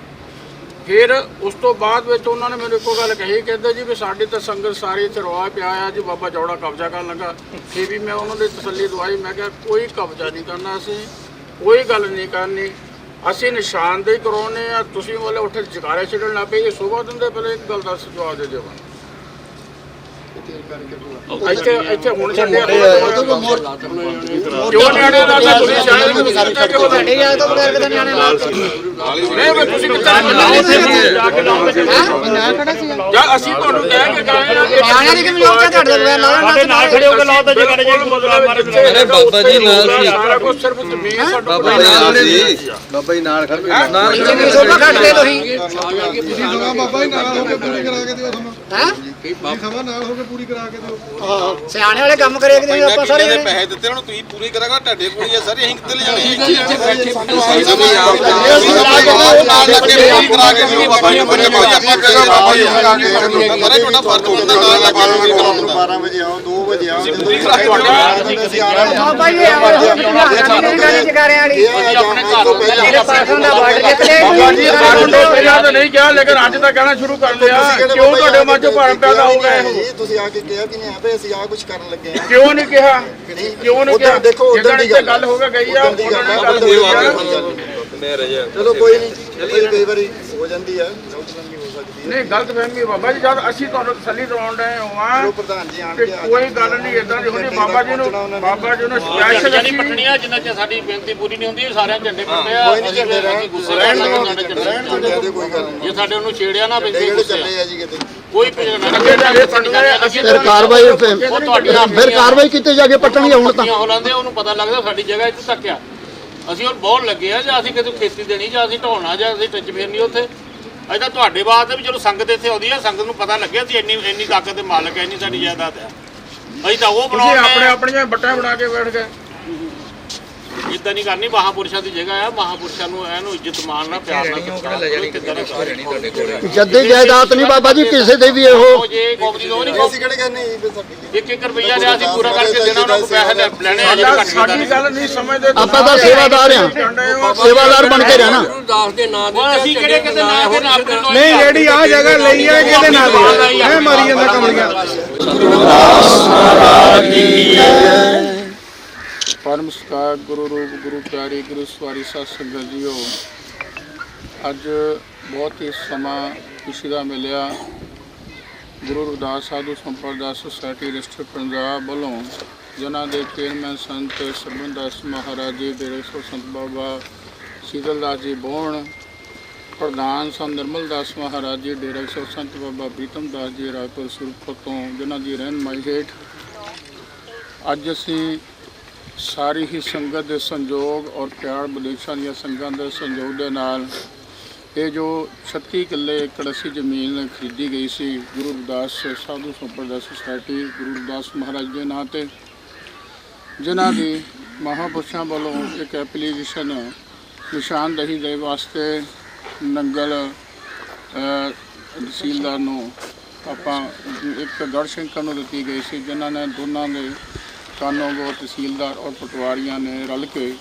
ਫਿਰ ਉਸ ਤੋਂ ਬਾਅਦ ਵਿੱਚ ਉਹਨਾਂ ਨੇ ਮੈਨੂੰ ਇੱਕੋ ਗੱਲ ਕਹੀ, ਕਹਿੰਦੇ ਜੀ ਵੀ ਸਾਡੀ ਤਾਂ ਸੰਗਤ ਸਾਰੀ ਇੱਥੇ ਰੋਆ ਪਿਆ ਆ ਜੀ, ਬਾਬਾ ਜੌੜਾ ਕਬਜ਼ਾ ਕਰਨ ਲੱਗਾ। ਫਿਰ ਵੀ ਮੈਂ ਉਹਨਾਂ ਦੀ ਤਸੱਲੀ ਦਵਾਈ, ਮੈਂ ਕਿਹਾ ਕੋਈ ਕਬਜ਼ਾ ਨਹੀਂ ਕਰਨਾ ਅਸੀਂ, ਕੋਈ ਗੱਲ ਨਹੀਂ ਕਰਨੀ। ਅਸੀਂ ਨਿਸ਼ਾਨਦੇਹੀ ਕਰਾਉਨੇ ਆ, ਤੁਸੀਂ ਵਾਲੇ ਉੱਥੇ ਜਗਾਰੇ ਛੱਡਣ ਲੱਗ ਪਏ, ਇਹ ਸੋਭਾ ਦਿੰਦੇ, ਪਹਿਲੇ ਇੱਕ ਗੱਲ ਦਾ ਜਵਾਬ ਦੇ ਦਿਓ। ਇੱਥੇ ਇੱਥੇ ਹੁਣ ਛੱਡਿਆ ਕਿਉਂ ਨਿਆਣੇ ਦਾ ਤਾਂ ਤੁਸੀਂ ਸ਼ਾਇਦ ਤੁਸੀਂ ਸੋਚਿਆ ਕਿ ਉਹ ਸਾਡੇ ਯਾਦ ਤੋਂ ਬਗੈਰ ਕਿਤੇ ਨਿਆਣੇ ਨਾਲ। ਨਹੀਂ ਮੈਂ ਤੁਸੀਂ ਕਿੱਥੇ ਲਾਓ ਜਾ ਕੇ ਲਾਓ ਜਾਂ ਅਸੀਂ ਤੁਹਾਨੂੰ ਕਹਿ ਕੇ ਗਏ ਆ ਕਿ ਨਿਆਣਿਆਂ ਦੀ ਕਿਵੇਂ ਲੋਕਾਂ ਤੁਹਾਡੇ ਬਗੈਰ ਲਾਓ ਸਾਡੇ ਨਾਲ ਖੜੇ ਹੋ ਕੇ ਲਾਓ ਤਾਂ ਜਗਾਰੇ ਜਿਹੜੇ ਬੋਲਣਾ ਮਾਰੇ ਅਰੇ ਬਾਬਾ ਜੀ ਨਾਲ ਸੀ। ਸਾਰਾ ਕੁਝ ਸਿਰਫ ਜ਼ਮੀਨ ਸਾਡਾ ਬਾਬਾ ਜੀ ਨਾਲ ਸੀ।
ਬਾਬਾ ਜੀ ਨਾਲ ਖੜ ਕੇ ਨਾਲ
ਸੋਭਾ ਖੜਦੇ ਤੁਸੀਂ?
ਤੁਸੀਂ ਸਮਾਂ ਬਾਬਾ ਜੀ ਨਾਲ ਹੋ ਕੇ ਪੂਰੀ ਕਰਾ ਕੇ ਦਿਓ ਤੁਹਾਨੂੰ
ਹੈ?
ਤੁਸੀਂ ਸਮਾਂ ਨਾਲ ਹੋ ਕੇ ਪੂਰੀ ਕਰਾ ਕੇ ਦਿਓ।
ਸਿਆਣੇ ਵਾਲੇ ਕੰਮ ਕਰਿਆ ਕਿ ਨਹੀਂ ਆਪਾਂ ਸਾਰੇ?
ਪੈਸੇ ਦਿੱਤੇ ਉਹਨੂੰ ਤੁਸੀਂ ਪੂਰੇ ਕਰਾਂਗਾ ਤੁਹਾਡੇ ਕੋਲ ਹੀ ਆ ਸਾਰੇ ਅਸੀਂ ਕਿੱਥੇ ਲੈ ਜਾਣੇ ਨਾਲ ਲੱਗੇ ਪੂਰੀ ਕਰਾ ਕੇ ਦਿਓ ਬਾਬਾ ਜੀ ਬੜੇ ਭਾਈ ਆਪਾਂ ਕਹਿੰਦੇ ਬਾਬਾ ਜੀ ਸਾਰੇ ਤੁਹਾਡਾ ਫਰਜ਼ ਹੁੰਦਾ ਨਾਲ ਲੱਗੇ ਪੂਰੀ ਕਰਾਉਣ ਦਾ
12 ਵਜੇ ਆਓ 2 ਵਜੇ ਆਓ ਜਦੋਂ
ਪੂਰੀ ਕਰਾ ਕੇ
ਬਾਬਾ ਜੀ ਇਹ
ਆਪਣੇ ਘਰ
ਦਾ ਬਾਰਡਰ ਜਿੱਤ ਲਿਆ
ਬਾਬਾ ਜੀ ਆਪਾਂ ਨੂੰ ਪਹਿਲਾਂ ਤਾਂ ਨਹੀਂ ਕਿਹਾ ਲੇਕਿਨ ਅੱਜ ਤਾਂ ਕਹਿਣਾ ਸ਼ੁਰੂ ਕਰ ਲਿਆ ਕਿਉਂ ਤੁਹਾਡੇ ਮਨ 'ਚ ਭਰਮ ਪੈਦਾ ਹੋ ਗਿਆ ਇਹ
ਤੁਸੀਂ ਆ ਕੇ ਕਿਹਾ ਕਿ ਨਹੀਂ ਆ ਵੀ ਅਸੀਂ ਆ ਕੁਝ ਕਰਨ ਲੱਗੇ ਆ
ਕਿਉਂ ਨਹੀਂ ਕਿਹਾ ਕਿਉਂ ਨਹੀਂ ਕਿਹਾ
ਦੇਖੋ, ਉੱਧਰ ਦੀ ਗੱਲ
ਗੱਲ ਹੋ ਕੇ ਗਈ ਆ
ਉੱਧਰ ਦੀ
ਉਹਨਾਂ ਨੇ
ਗੱਲ ਦੀ
ਆ
ਗੱਲ। ਚਲੋ ਕੋਈ ਨਹੀਂ ਕੋਈ ਕਈ ਵਾਰੀ ਹੋ ਜਾਂਦੀ ਆ ਗਲਤਫਹਿਮੀ ਹੋ ਸਕਦੀ ਹੈ
ਨਹੀਂ ਗਲਤ ਫਹਿਮੀ ਬਾਬਾ ਜੀ ਜਦ ਅਸੀਂ ਤੁਹਾਨੂੰ ਤਸੱਲੀ ਦਿਵਾਉਣ ਰਹੇ ਹਾਂ
ਪ੍ਰਧਾਨ ਜੀ ਆਣ
ਕਿ ਕੋਈ। ਗੱਲ ਨਹੀਂ ਇਦਾਂ ਦੀ ਹੋਣੀ
ਝੰਡੇ
ਬਾਬਾ ਜੀ ਨੂੰ। ਬਾਬਾ ਜੀ ਨੂੰ ਸਪੈਸ਼ਲ ਅਸੀਂ
ਪੱਟਣੀਆਂ ਜਿੰਨਾ ਚਿਰ ਸਾਡੀ ਬੇਨਤੀ ਪੂਰੀ ਨਹੀਂ ਹੁੰਦੀ ਸਾਰਿਆਂ ਝੰਡੇ ਪੱਟੇ ਆ।
ਕੋਈ ਨਹੀਂ
ਅਸੀਂ
ਝੰਡੇ
ਫਿਰ-
ਰਹਿਣ
ਗੁੱਸੇ
ਤੇ ਕੋਈ ਗੱਲ ਨਹੀਂ।
ਜੇ ਸਾਡੇ ਉਹਨੂੰ ਛੇੜਿਆ ਨਾ ਬੇਨਤੀ ਗੁੱਸੇ
ਚੱਲੇ ਆ ਜੀ ਕਿਤੇ?
ਕੋਈ
ਜਾ ਪੱਟਣਾ
ਫਿਰ ਕਾਰਵਾਈ ਫਿਰ
ਉਹ ਤੁਹਾਡੀਆਂ
ਫਿਰ
ਆਪਣੀਆਂ-
ਕਾਰਵਾਈ ਕਿਤੇ ਜਾ ਕੇ ਪੱਟਣਗੇ ਹੁਣ ਤਾਂ।
ਪੱਟੀਆਂ ਹੋ ਲੈਂਦੇ ਉਹਨੂੰ ਪਤਾ ਲੱਗਦਾ ਸਾਡੀ ਜਗ੍ਹਾ ਇੱਥੇ ਤੱਕ ਆ। ਅਸੀਂ ਹੁਣ ਬਹੁਤ ਲੱਗੇ ਆ ਜਾਂ ਅਸੀਂ ਕਿਤੇ ਖੇਤੀ ਦੇਣੀ ਜਾਂ ਅਸੀਂ ਢੋਣਾ ਜਾਂ ਅਸੀਂ ਟਿੱਚ ਫੇਰਨੀ ਉੱਥੇ। ਅਜੇ ਤਾਂ ਤੁਹਾਡੇ ਹੈ ਵੀ ਚਲੋ ਸੰਗਤ ਇੱਥੇ ਆਉਂਦੀ ਆ ਸੰਗਤ ਨੂੰ ਪਤਾ ਲੱਗਿਆ ਸੀ ਇੰਨੀ ਇੰਨੀ ਤਾਕਤ ਦੇ ਮਾਲਕ ਹੈ ਇੰਨੀ ਸਾਡੀ ਜਾਇਦਾਦ ਹੈ। ਅਸੀਂ ਤਾਂ ਉਹ
ਤੁਸੀਂ
ਬਣਾਉਣੇ
ਆਪਣੇ ਆਪਣੀਆਂ ਬੱਟਾਂ ਬਣਾ ਕੇ ਬੈਠ ਗਏ।
ਇਦਾਂ ਨਹੀਂ ਕਰਨੀ ਮਹਾਪੁਰਸ਼ਾਂ ਦੀ ਜਗ੍ਹਾ ਆ ਮਹਾਪੁਰਸ਼ਾਂ ਨੂੰ ਇਹਨੂੰ ਇੱਜ਼ਤ ਮਾਣ ਨਾਲ ਪਿਆਰ ਨਾਲ ਸਤਿਕਾਰ ਕਰੋ, ਕਿੱਦਾਂ ਦਾ ਸਾਰੇ
ਜੱਦੀ ਜਾਇਦਾਦ ਨਹੀਂ ਬਾਬਾ ਜੀ ਕਿਸੇ ਦੇ ਵੀ ਇਹੋ।
ਉਹ ਜੇ ਕੌਮੀ ਦੋ ਨਹੀਂ
ਅਸੀਂ ਕਿਹੜੇ ਕਹਿੰਦੇ ਜੀ ਵੀ ਸਾਡੀ?
ਇੱਕ ਇੱਕ ਰੁਪਈਆ ਲਿਆ ਅਸੀਂ ਪੂਰਾ ਕਰਕੇ ਦੇਣਾ ਉਹਨਾਂ ਨੂੰ ਪੈਸੇ ਲੈ- ਲੈਣੇ ਆ ਜਿਹੜੇ
ਸਾਡਾ-
ਘੱਟ
ਸਾਡੀ ਗੱਲ ਨਹੀਂ ਸਮਝਦੇ
ਆਪਾਂ ਤਾਂ ਸੇਵਾਦਾਰ ਆ ਸੇਵਾਦਾਰ ਬਣ ਕੇ ਰਹਿਣਾ।
ਗੁਰੂ ਦਾਸ ਦੇ ਨਾਂ
ਉਹ ਅਸੀਂ ਕਿਹੜੇ ਕਿਤੇ ਨਾ ਇਹਦੇ ਨਾਲ ਆਪਣੇ ਲੋਕ
ਨਹੀਂ ਜਿਹੜੀ ਆ ਜਗ੍ਹਾ ਲਈ ਆ ਕਿਹਦੇ ਨਾਲ ਲਈ ਆ? ਐ ਮਾਰੀ ਜਾਂਦਾ ਕਮਲੀਆਂ
ਪਰਮ ਸਤਿਕਾਰ ਗੁਰੂ ਰੂਪ ਗੁਰੂ ਪਿਆਰੇ ਗੁਰੂ ਸਵਾਰੀ ਸਾਧ ਸੰਗਤ ਜੀਓ ਅੱਜ ਬਹੁਤ ਹੀ ਸਮਾਂ ਖੁਸ਼ੀ ਦਾ ਮਿਲਿਆ। ਗੁਰੂ ਰਵਿਦਾਸ ਸਾਧੂ ਸੰਪਰਦਾ ਸੁਸਾਇਟੀ ਰਜਿਸਟਰ ਪੰਜਾਬ ਵੱਲੋਂ, ਜਿਨ੍ਹਾਂ ਦੇ ਚੇਅਰਮੈਨ ਸੰਤ ਸਰਬਨ ਦਾਸ ਮਹਾਰਾਜ ਜੀ ਦੇ ਸੋ ਸੰਤ ਬਾਬਾ ਸ਼ੀਤਲ ਦਾਸ ਜੀ ਬੋਹਣ, ਪ੍ਰਧਾਨ ਸੰਤ ਨਿਰਮਲ ਦਾਸ ਮਹਾਰਾਜ ਜੀ, ਡੇਰਾ ਸੰਤ ਬਾਬਾ ਪ੍ਰੀਤਮ ਦਾਸ ਜੀ ਰਾਜਪੁਰ ਸੁਰਪੁਰ ਤੋਂ, ਜਿਨ੍ਹਾਂ ਦੀ ਰਹਿਨਮਾਈ ਹੇਠ ਅੱਜ ਅਸੀਂ ਸਾਰੀ ਹੀ ਸੰਗਤ ਦੇ ਸੰਯੋਗ ਔਰ ਪਿਆਰ ਵਿਦੇਸ਼ਾਂ ਦੀਆਂ ਸੰਗਤਾਂ ਦੇ ਸੰਯੋਗ ਦੇ ਨਾਲ ਇਹ ਜੋ 36 ਕਿੱਲੇ ਏਕੜ ਜ਼ਮੀਨ ਖਰੀਦੀ ਗਈ ਸੀ, ਗੁਰੂ ਰਵਿਦਾਸ ਸਾਧੂ ਸੰਪਰਦਾ ਸੁਸਾਇਟੀ ਗੁਰੂ ਰਵਿਦਾਸ ਮਹਾਰਾਜ ਦੇ ਨਾਂ ਤੇ, ਜਿਨ੍ਹਾਂ ਦੀ ਮਹਾਪੁਰਸ਼ਾਂ ਵੱਲੋਂ ਇੱਕ ਐਪਲੀਕੇਸ਼ਨ ਨਿਸ਼ਾਨਦੇਹੀ ਦੇ ਵਾਸਤੇ ਨੰਗਲ ਤਹਿਸੀਲਦਾਰ ਨੂੰ ਆਪਾਂ ਇੱਕ ਗੜਸ਼ੰਕਰ ਨੂੰ ਦਿੱਤੀ ਗਈ ਸੀ, ਜਿਨ੍ਹਾਂ ਨੇ ਦੋਨਾਂ ਦੇ ਕਾਨੂੰਗੋ ਤਹਿਸੀਲਦਾਰ ਔਰ ਪਟਵਾਰੀਆਂ ਨੇ ਰਲ ਕੇ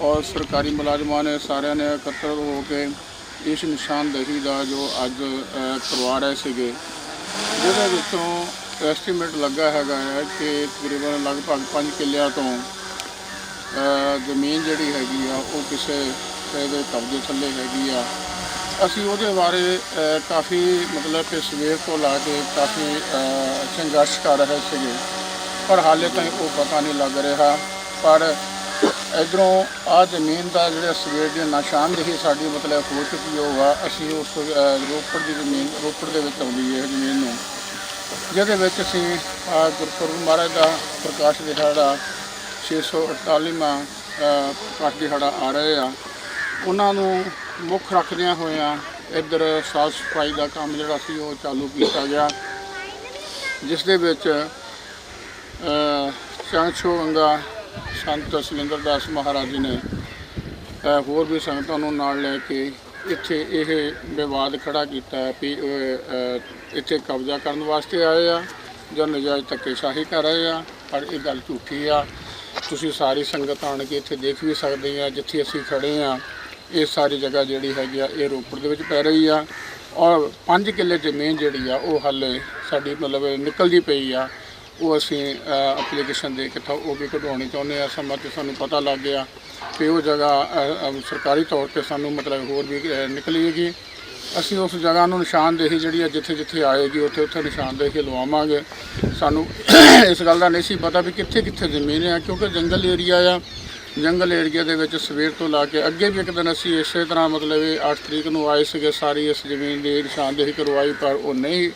ਔਰ ਸਰਕਾਰੀ ਮੁਲਾਜ਼ਮਾਂ ਨੇ ਸਾਰਿਆਂ ਨੇ ਇਕੱਤਰ ਹੋ ਕੇ ਇਸ ਨਿਸ਼ਾਨਦੇਹੀ ਦਾ ਜੋ ਅੱਜ ਕਰਵਾ ਰਹੇ ਸੀਗੇ, ਜਿਹਦੇ ਵਿੱਚੋਂ ਐਸਟੀਮੇਟ ਲੱਗਾ ਹੈਗਾ ਹੈ ਕਿ ਤਕਰੀਬਨ ਲਗਭਗ 5 ਕਿੱਲਿਆਂ ਤੋਂ ਜ਼ਮੀਨ ਜਿਹੜੀ ਹੈਗੀ ਆ, ਉਹ ਕਿਸੇ ਦੇ ਕਬਜ਼ੇ ਥੱਲੇ ਹੈਗੀ ਆ। ਅਸੀਂ ਉਹਦੇ ਬਾਰੇ ਕਾਫੀ ਮਤਲਬ ਕਿ ਸਵੇਰ ਤੋਂ ਲਾ ਕੇ ਕਾਫੀ ਸੰਘਰਸ਼ ਕਰ ਰਹੇ ਸੀਗੇ। ਪਰ ਹਾਲੇ ਤਾਈਂ ਉਹ ਪਤਾ ਨਹੀਂ ਲੱਗ ਰਿਹਾ। ਪਰ ਇਧਰੋਂ ਆ ਜ਼ਮੀਨ ਦਾ ਜਿਹੜਾ ਸਵੇਰ ਦੀ ਨਿਸ਼ਾਨਦੇਹੀ ਸਾਡੀ ਮਤਲਬ ਹੋ ਚੁੱਕੀ ਹੋਗਾ ਅਸੀਂ ਉਸ ਰੋਪੜ ਦੀ ਜ਼ਮੀਨ ਰੋਪੜ ਦੇ ਵਿੱਚ ਆਉਂਦੀ ਹੈ ਜ਼ਮੀਨ ਨੂੰ। ਜਿਹਦੇ ਵਿੱਚ ਅਸੀਂ ਆ ਗੁਰਪੁਰਬ ਮਹਾਰਾਜ ਦਾ ਪ੍ਰਕਾਸ਼ ਦਿਹਾੜਾ 648ਵਾਂ ਅ, ਪ੍ਰਕਾਸ਼ ਦਿਹਾੜਾ ਆ ਰਹੇ ਆ। ਉਹਨਾਂ ਨੂੰ ਮੁੱਖ ਰੱਖਦਿਆਂ ਹੋਇਆਂ ਇੱਧਰ ਸਾਫ਼ ਸਫ਼ਾਈ ਦਾ ਕੰਮ ਜਿਹੜਾ ਸੀ ਉਹ ਚਾਲੂ ਕੀਤਾ ਗਿਆ। ਜਿਸ ਦੇ ਵਿੱਚ ਚਾਂਚੋ ਗੰਗਾ ਸੰਤ ਸਲਿੰਦਰ ਦਾਸ ਮਹਾਰਾਜ ਜੀ ਨੇ ਹੋਰ ਵੀ ਸੰਗਤਾਂ ਨੂੰ ਨਾਲ ਲੈ ਕੇ ਇੱਥੇ ਇਹ ਵਿਵਾਦ ਖੜਾ ਕੀਤਾ ਹੈ ਵੀ ਇੱਥੇ ਕਬਜ਼ਾ ਕਰਨ ਵਾਸਤੇ ਆਏ ਆ ਜਾਂ ਨਜਾਇਜ਼ ਧੱਕੇਸ਼ਾਹੀ ਕਰ ਰਹੇ ਆ, ਪਰ ਇਹ ਗੱਲ ਝੂਠੀ ਆ। ਤੁਸੀਂ ਸਾਰੀ ਸੰਗਤ ਆਣ ਕੇ ਇੱਥੇ ਦੇਖ ਵੀ ਸਕਦੇ ਆ, ਜਿੱਥੇ ਅਸੀਂ ਖੜੇ ਆ, ਇਹ ਸਾਰੀ ਜਗ੍ਹਾ ਜਿਹੜੀ ਹੈਗੀ ਆ, ਇਹ ਰੋਪੜ ਦੇ ਵਿੱਚ ਪੈ ਰਹੀ ਆ। ਔਰ 5 ਕਿੱਲੇ ਜ਼ਮੀਨ ਜਿਹੜੀ ਆ, ਉਹ ਹਾਲੇ ਸਾਡੀ ਮਤਲਬ ਨਿਕਲਦੀ ਪਈ ਆ। ਉਹ ਅਸੀਂ ਐਪਲੀਕੇਸ਼ਨ ਦੇ ਕੇ ਤਾਂ ਉਹ ਵੀ ਕਢਵਾਉਣੀ ਚਾਹੁੰਦੇ ਆ ਸਮਾਂ ਤੇ ਸਾਨੂੰ ਪਤਾ ਲੱਗ ਗਿਆ ਕਿ ਉਹ ਜਗ੍ਹਾ ਸਰਕਾਰੀ ਤੌਰ ਤੇ ਸਾਨੂੰ ਮਤਲਬ ਹੋਰ ਵੀ ਅ, ਨਿਕਲੇਗੀ। ਅਸੀਂ ਉਸ ਜਗ੍ਹਾ ਨੂੰ ਨਿਸ਼ਾਨਦੇਹੀ ਜਿਹੜੀ ਆ ਜਿੱਥੇ ਜਿੱਥੇ ਆਏਗੀ ਉੱਥੇ ਉੱਥੇ ਨਿਸ਼ਾਨਦੇਹੀ ਲਵਾਵਾਂਗੇ। ਸਾਨੂੰ ਇਸ ਗੱਲ ਦਾ ਨਹੀਂ ਸੀ ਪਤਾ ਵੀ ਕਿੱਥੇ ਕਿੱਥੇ ਜ਼ਮੀਨ ਆ ਕਿਉਂਕਿ ਜੰਗਲ ਏਰੀਆ ਆ। ਜੰਗਲ ਏਰੀਆ ਦੇ ਵਿੱਚ ਸਵੇਰ ਤੋਂ ਲਾ ਕੇ ਅੱਗੇ ਵੀ ਇੱਕ ਦਿਨ ਅਸੀਂ ਇਸੇ ਤਰ੍ਹਾਂ ਮਤਲਬ ਇਹ 8 ਤਰੀਕ ਨੂੰ ਆਏ ਸੀਗੇ ਸਾਰੀ ਇਸ ਜ਼ਮੀਨ ਦੀ ਨਿਸ਼ਾਨਦੇਹੀ ਕਰਵਾਈ ਪਰ ਉਹ ਨਹੀਂ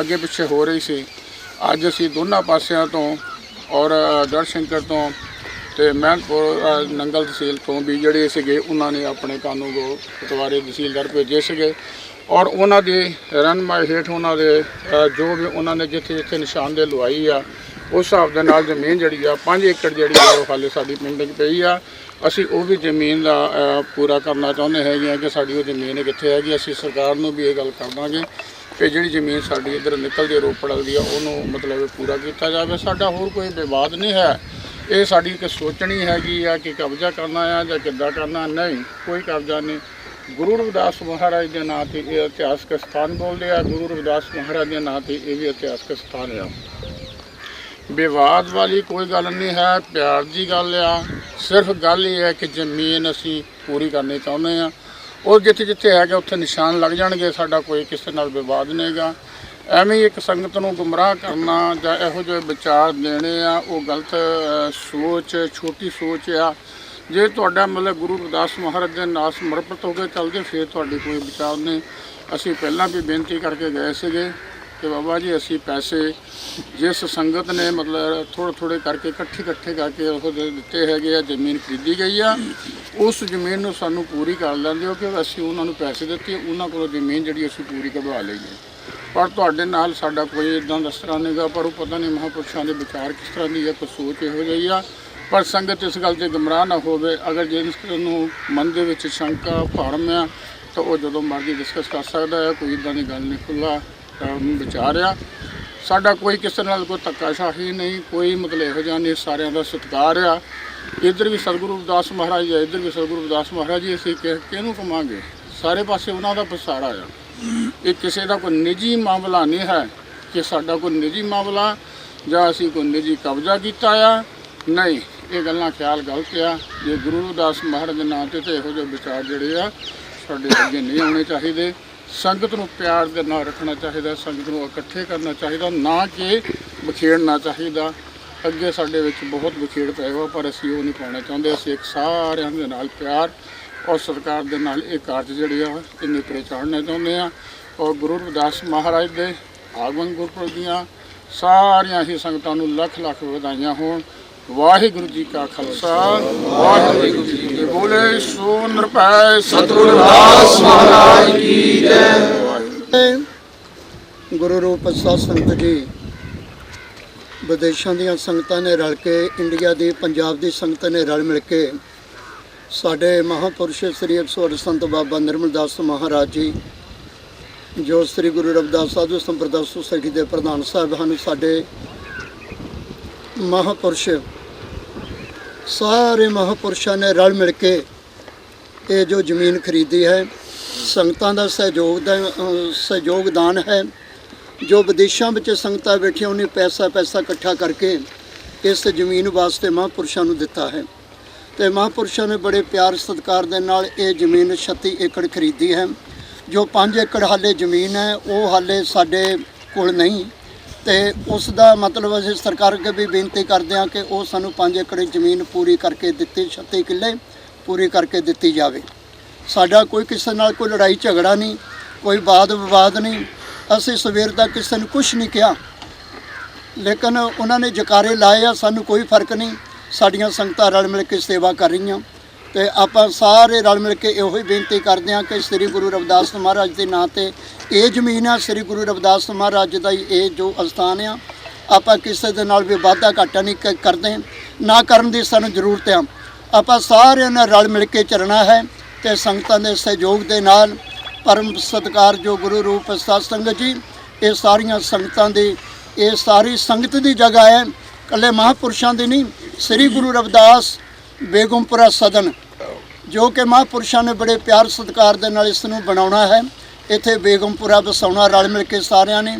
ਅੱਗੇ ਪਿੱਛੇ ਹੋ ਰਹੀ ਸੀ। ਅੱਜ ਅਸੀਂ ਦੋਨਾਂ ਪਾਸਿਆਂ ਤੋਂ ਔਰ ਦਰਸ਼ੰਕਰ ਤੋਂ ਤੇ ਮਹਿੰਦਪੁਰ ਨੰਗਲ ਤਹਿਸੀਲ ਤੋਂ ਵੀ ਜਿਹੜੇ ਸੀਗੇ, ਉਹਨਾਂ ਨੇ ਆਪਣੇ ਕਾਨੂੰਗੋ ਪਟਵਾਰੀ ਤਹਿਸੀਲਦਾਰ ਭੇਜੇ ਸੀਗੇ। ਔਰ ਉਹਨਾਂ ਦੀ ਰਹਿਨਮਾਈ ਹੇਠ ਉਹਨਾਂ ਦੇ ਜੋ ਵੀ ਉਹਨਾਂ ਨੇ ਜਿੱਥੇ ਜਿੱਥੇ ਨਿਸ਼ਾਨਦੇਹੀ ਲਵਾਈ ਆ, ਉਸ ਹਿਸਾਬ ਦੇ ਨਾਲ ਜ਼ਮੀਨ ਜਿਹੜੀ ਆ 5 ਏਕੜ ਜਿਹੜੀ ਆ, ਉਹ ਹਾਲੇ ਸਾਡੀ ਪਿੰਡਿੰਗ ਪਈ ਆ। ਅਸੀਂ ਉਹ ਵੀ ਜ਼ਮੀਨ ਦਾ ਪੂਰਾ ਕਰਨਾ ਚਾਹੁੰਦੇ ਹੈਗੇ ਆ ਕਿ ਸਾਡੀ ਉਹ ਜ਼ਮੀਨ ਕਿੱਥੇ ਹੈਗੀ, ਅਸੀਂ ਸਰਕਾਰ ਨੂੰ ਵੀ ਇਹ ਗੱਲ ਕਰ ਦਾਂਗੇ। ਕਿ ਜਿਹੜੀ ਜ਼ਮੀਨ ਸਾਡੀ ਇੱਧਰ ਨਿਕਲਦੀ ਹੈ, ਰੋਪੜ ਦੀ ਆ, ਉਹਨੂੰ ਮਤਲਬ ਪੂਰਾ ਕੀਤਾ ਜਾਵੇ। ਸਾਡਾ ਹੋਰ ਕੋਈ ਵਿਵਾਦ ਨਹੀਂ ਹੈ। ਇਹ ਸਾਡੀ ਇੱਕ ਸੋਚਣੀ ਹੈਗੀ ਆ ਕਿ ਕਬਜ਼ਾ ਕਰਨਾ ਆ ਜਾਂ ਕਿੱਦਾਂ ਕਰਨਾ। ਨਹੀਂ, ਕੋਈ ਕਬਜ਼ਾ ਨਹੀਂ। ਗੁਰੂ ਰਵਿਦਾਸ ਮਹਾਰਾਜ ਦੇ ਨਾਂ ਤੇ ਇਹ ਇਤਿਹਾਸਕ ਸਥਾਨ ਬੋਲਦੇ ਆ। ਗੁਰੂ ਰਵਿਦਾਸ ਮਹਾਰਾਜ ਦੇ ਨਾਂ ਤੇ ਇਹ ਵੀ ਇਤਿਹਾਸਕ ਸਥਾਨ ਆ। ਵਿਵਾਦ ਵਾਲੀ ਕੋਈ ਗੱਲ ਨਹੀਂ ਹੈ, ਪਿਆਰ ਦੀ ਗੱਲ ਆ। ਸਿਰਫ ਗੱਲ ਇਹ ਹੈ ਕਿ ਜ਼ਮੀਨ ਅਸੀਂ ਪੂਰੀ ਕਰਨੀ ਚਾਹੁੰਦੇ ਆ। ਉਹ ਜਿੱਥੇ ਜਿੱਥੇ ਹੈਗਾ ਉੱਥੇ ਨਿਸ਼ਾਨ ਲੱਗ ਜਾਣਗੇ, ਸਾਡਾ ਕੋਈ ਕਿਸੇ ਨਾਲ ਵਿਵਾਦ ਨਹੀਂਗਾ ਐਵੇਂ ਹੀ ਇੱਕ ਸੰਗਤ ਨੂੰ ਗੁੰਮਰਾਹ ਕਰਨਾ ਜਾਂ ਇਹੋ ਜਿਹੇ ਵਿਚਾਰ ਦੇਣੇ ਆ, ਉਹ ਗਲਤ ਸੋਚ, ਛੋਟੀ ਸੋਚ ਆ। ਜੇ ਤੁਹਾਡਾ ਮਤਲਬ ਗੁਰੂ ਰਵਿਦਾਸ ਮਹਾਰਾਜ ਦੇ ਨਾਲ ਸਮਰਪਿਤ ਹੋ ਕੇ ਚੱਲਦੇ ਫਿਰ ਤੁਹਾਡੀ ਕੋਈ ਵਿਚਾਰ ਨਹੀਂ। ਅਸੀਂ ਪਹਿਲਾਂ ਵੀ ਬੇਨਤੀ ਕਰਕੇ ਗਏ ਸੀਗੇ। ਕਿ ਬਾਬਾ ਜੀ ਅਸੀਂ ਪੈਸੇ ਜਿਸ ਸੰਗਤ ਨੇ ਮਤਲਬ ਥੋੜ੍ਹੇ ਥੋੜ੍ਹੇ ਕਰਕੇ, ਇਕੱਠੇ ਇਕੱਠੇ ਕਰਕੇ ਉਹ ਦਿੱਤੇ ਹੈਗੇ ਆ, ਜ਼ਮੀਨ ਖਰੀਦੀ ਗਈ ਆ, ਉਸ ਜ਼ਮੀਨ ਨੂੰ ਸਾਨੂੰ ਪੂਰੀ ਕਰ ਲੈਂਦੇ ਹੋ ਕਿ ਅਸੀਂ ਉਹਨਾਂ ਨੂੰ ਪੈਸੇ ਦਿੱਤੇ, ਉਹਨਾਂ ਕੋਲੋਂ ਜ਼ਮੀਨ ਜਿਹੜੀ ਅਸੀਂ ਪੂਰੀ ਕਢਵਾ ਲਈਏ ਪਰ ਤੁਹਾਡੇ ਨਾਲ ਸਾਡਾ ਕੋਈ ਇਦਾਂ ਦਾ ਤਰ੍ਹਾਂ ਨਹੀਂਗਾ ਪਰ ਉਹ ਪਤਾ ਨਹੀਂ ਮਹਾਂਪੁਰਸ਼ਾਂ ਦੇ ਵਿਚਾਰ ਕਿਸ ਤਰ੍ਹਾਂ ਦੀ ਹੈ ਕੋਈ ਸੋਚ ਇਹੋ ਜਿਹੀ ਆ। ਪਰ ਸੰਗਤ ਇਸ ਗੱਲ ਤੇ ਗੁੰਮਰਾਹ ਨਾ ਹੋਵੇ, ਅਗਰ ਜਿਸ ਨੂੰ ਮਨ ਦੇ ਵਿੱਚ ਸ਼ੰਕਾ, ਭਰਮ ਆ, ਤਾਂ ਉਹ ਜਦੋਂ ਮਰਜ਼ੀ ਡਿਸਕਸ ਕਰ ਸਕਦਾ ਹੈ ਕੋਈ ਇਦਾਂ ਦੀ ਗੱਲ ਨਹੀਂ ਖੁੱਲਾ ਵਿਚਾਰ ਆ ਸਾਡਾ ਕੋਈ ਕਿਸੇ ਨਾਲ ਕੋਈ ਧੱਕਾਸ਼ਾਹੀ ਨਹੀਂ, ਕੋਈ ਮਤਲਬ ਇਹੋ ਜਿਹਾ ਨਹੀਂ, ਸਾਰਿਆਂ ਦਾ ਸਤਿਕਾਰ ਆ। ਇੱਧਰ ਵੀ ਸਤਿਗੁਰੂ ਰਵਿਦਾਸ ਮਹਾਰਾਜ ਆ, ਇੱਧਰ ਵੀ ਸਤਿਗੁਰੂ ਰਵਿਦਾਸ ਮਹਾਰਾਜ ਜੀ, ਅਸੀਂ ਕਿਹਨੂੰ ਕਮਾਂਗੇ ਸਾਰੇ ਪਾਸੇ ਉਹਨਾਂ ਦਾ ਪਸਾਰਾ ਆ। ਇਹ ਕਿਸੇ ਦਾ ਕੋਈ ਨਿੱਜੀ ਮਾਮਲਾ ਨਹੀਂ ਹੈ ਕਿ ਸਾਡਾ ਕੋਈ ਨਿੱਜੀ ਮਾਮਲਾ ਜਾਂ ਅਸੀਂ ਕੋਈ ਨਿੱਜੀ ਕਬਜ਼ਾ ਕੀਤਾ ਆ। ਨਹੀਂ, ਇਹ ਗੱਲਾਂ ਖਿਆਲ ਗਲਤ ਆ। ਜੇ ਗੁਰੂ ਰਵਿਦਾਸ ਮਹਾਰਾਜ ਦੇ ਨਾਂ ਤੇ ਤੇ ਇਹੋ ਜਿਹੇ ਵਿਚਾਰ ਜਿਹੜੇ ਆ, ਸਾਡੇ ਅੱਗੇ ਨਹੀਂ ਆਉਣੇ ਚਾਹੀਦੇ। ਸੰਗਤ ਨੂੰ ਪਿਆਰ ਦੇ ਨਾਲ ਰੱਖਣਾ ਚਾਹੀਦਾ, ਸੰਗਤ ਨੂੰ ਇਕੱਠੇ ਕਰਨਾ ਚਾਹੀਦਾ, ਨਾ ਕਿ ਵਿਖੇੜਨਾ ਚਾਹੀਦਾ। ਅੱਗੇ ਸਾਡੇ ਵਿੱਚ ਬਹੁਤ ਵਿਖੇੜ ਪਏਗਾ ਪਰ ਅਸੀਂ ਉਹ ਨਹੀਂ ਪਾਉਣਾ ਚਾਹੁੰਦੇ। ਅਸੀਂ ਇੱਕ ਸਾਰਿਆਂ ਦੇ ਨਾਲ ਪਿਆਰ ਔਰ ਸਰਕਾਰ ਦੇ ਨਾਲ ਇਹ ਕਾਰਜ ਜਿਹੜੇ ਆ, ਇਹ ਨਿਪਰੇ ਚਾੜਨਾ ਚਾਹੁੰਦੇ ਆ। ਔਰ ਗੁਰੂ ਰਵਿਦਾਸ ਮਹਾਰਾਜ ਦੇ ਆਗਮਨ ਗੁਰਪੁਰਬ ਦੀਆਂ ਸਾਰੀਆਂ ਹੀ ਸੰਗਤਾਂ ਨੂੰ ਲੱਖ ਲੱਖ ਵਧਾਈਆਂ ਹੋਣ। ਵਾਹਿਗੁਰੂ ਜੀ ਕਾ ਖਾਲਸਾ, ਵਾਹਿਗੁਰੂ ਜੀ ਬੋਲੇ ਸੋ ਨਿਰਭੈ ਸਤਿਗੁਰੂ ਰਵਿਦਾਸ ਮਹਾਰਾਜ ਕੀ ਜੈ।
ਗੁਰੂ ਰੂਪ ਸਾਧ ਸੰਗਤ ਜੀ, ਵਿਦੇਸ਼ਾਂ ਦੀਆਂ ਸੰਗਤਾਂ ਨੇ ਰਲ ਕੇ, ਇੰਡੀਆ ਦੀ, ਪੰਜਾਬ ਦੀ ਸੰਗਤ ਨੇ ਰਲ ਮਿਲ ਕੇ ਸਾਡੇ ਮਹਾਪੁਰਸ਼ ਸ੍ਰੀ 108 ਸੰਤ ਬਾਬਾ ਨਿਰਮਲ ਦਾਸ ਮਹਾਰਾਜ ਜੀ, ਜੋ ਸ੍ਰੀ ਗੁਰੂ ਰਵਿਦਾਸ ਸਾਧੂ ਸੰਪਰਦਾ ਸੁਸਾਇਟੀ ਦੇ ਪ੍ਰਧਾਨ ਸਾਹਿਬ ਹਨ, ਸਾਡੇ ਮਹਾਪੁਰਸ਼ ਸਾਰੇ ਮਹਾਪੁਰਸ਼ਾਂ ਨੇ ਰਲ ਮਿਲ ਕੇ ਇਹ ਜੋ ਜ਼ਮੀਨ ਖਰੀਦੀ ਹੈ, ਸੰਗਤਾਂ ਦਾ ਸਹਿਯੋਗ ਦਾ ਸਹਿਯੋਗਦਾਨ ਹੈ। ਜੋ ਵਿਦੇਸ਼ਾਂ ਵਿੱਚ ਸੰਗਤਾਂ ਬੈਠੀਆਂ, ਉਹਨੇ ਪੈਸਾ ਪੈਸਾ ਇਕੱਠਾ ਕਰਕੇ ਇਸ ਜ਼ਮੀਨ ਵਾਸਤੇ ਮਹਾਂਪੁਰਸ਼ਾਂ ਨੂੰ ਦਿੱਤਾ ਹੈ। ਤੇ ਮਹਾਂਪੁਰਸ਼ਾਂ ਨੇ ਬੜੇ ਪਿਆਰ ਸਤਿਕਾਰ ਦੇ ਨਾਲ ਇਹ ਜ਼ਮੀਨ 36 ਏਕੜ ਖਰੀਦੀ ਹੈ। ਜੋ 5 ਏਕੜ ਹਾਲੇ ਜ਼ਮੀਨ ਹੈ, ਉਹ ਹਾਲੇ ਸਾਡੇ ਕੋਲ ਨਹੀਂ। ਤੇ ਉਸ ਦਾ ਮਤਲਬ ਅਸੀਂ ਸਰਕਾਰ ਅੱਗੇ ਵੀ ਬੇਨਤੀ ਕਰਦੇ ਹਾਂ ਕਿ ਉਹ ਸਾਨੂੰ 5 ਏਕੜ ਜ਼ਮੀਨ ਪੂਰੀ ਕਰਕੇ ਦਿੱਤੀ 36 ਕਿੱਲੇ ਪੂਰੀ ਕਰਕੇ ਦਿੱਤੀ ਜਾਵੇ। ਸਾਡਾ ਕੋਈ ਕਿਸੇ ਨਾਲ ਕੋਈ ਲੜਾਈ ਝਗੜਾ ਨਹੀਂ, ਕੋਈ ਵਾਦ ਵਿਵਾਦ ਨਹੀਂ। ਅਸੀਂ ਸਵੇਰ ਤੱਕ ਕਿਸੇ ਨੂੰ ਕੁਝ ਨਹੀਂ ਕਿਹਾ। ਲੇਕਿਨ ਉਹਨਾਂ ਨੇ ਜਕਾਰੇ ਲਾਏ ਆ, ਸਾਨੂੰ ਕੋਈ ਫ਼ਰਕ ਨਹੀਂ। ਸਾਡੀਆਂ ਸੰਗਤਾਂ ਰਲ ਮਿਲ ਕੇ ਸੇਵਾ ਕਰ ਰਹੀਆਂ। ਤੇ ਆਪਾਂ ਸਾਰੇ ਰਲ ਮਿਲ ਕੇ ਇਹੋ ਹੀ ਬੇਨਤੀ ਕਰਦੇ ਹਾਂ ਕਿ ਸ੍ਰੀ ਗੁਰੂ ਰਵਿਦਾਸ ਮਹਾਰਾਜ ਦੇ ਨਾਂ ਤੇ ਇਹ ਜ਼ਮੀਨ ਆ, ਸ੍ਰੀ ਗੁਰੂ ਰਵਿਦਾਸ ਮਹਾਰਾਜ ਦਾ ਹੀ ਇਹ ਜੋ ਅਸਥਾਨ ਆ, ਆਪਾਂ ਕਿਸੇ ਦੇ ਨਾਲ ਵੀ ਵਾਧਾ ਘਾਟਾ ਨਹੀਂ ਕ- ਕਰਦੇ, ਨਾ ਕਰਨ ਦੀ ਸਾਨੂੰ ਜ਼ਰੂਰਤ ਆ। ਆਪਾਂ ਸਾਰਿਆਂ ਨੇ ਰਲ ਮਿਲ ਕੇ ਚੱਲਣਾ ਹੈ ਤੇ ਸੰਗਤਾਂ ਦੇ ਸਹਿਯੋਗ ਦੇ ਨਾਲ ਪਰਮ ਸਤਿਕਾਰ ਜੋ ਗੁਰੂ ਰੂਪ ਸਾਧ ਸੰਗਤ ਜੀ, ਇਹ ਸਾਰੀਆਂ ਸੰਗਤਾਂ ਦੀ, ਇਹ ਸਾਰੀ ਸੰਗਤ ਦੀ ਜਗ੍ਹਾ ਹੈ। ਕੱਲੇ ਮਹਾਪੁਰਸ਼ਾਂ ਦੀ ਨਹੀਂ, ਸ੍ਰੀ ਗੁਰੂ ਰਵਿਦਾਸ ਬੇਗਮਪੁਰਾ ਸਦਨ ਜੋ ਕਿ ਮਹਾਪੁਰਸ਼ਾਂ ਨੇ ਬੜੇ ਪਿਆਰ ਸਤਿਕਾਰ ਦੇ ਨਾਲ ਇਸ ਨੂੰ ਬਣਾਉਣਾ ਹੈ। ਇੱਥੇ ਬੇਗਮਪੁਰਾ ਵਸਾਉਣਾ ਰਲ ਮਿਲ ਕੇ ਸਾਰਿਆਂ ਨੇ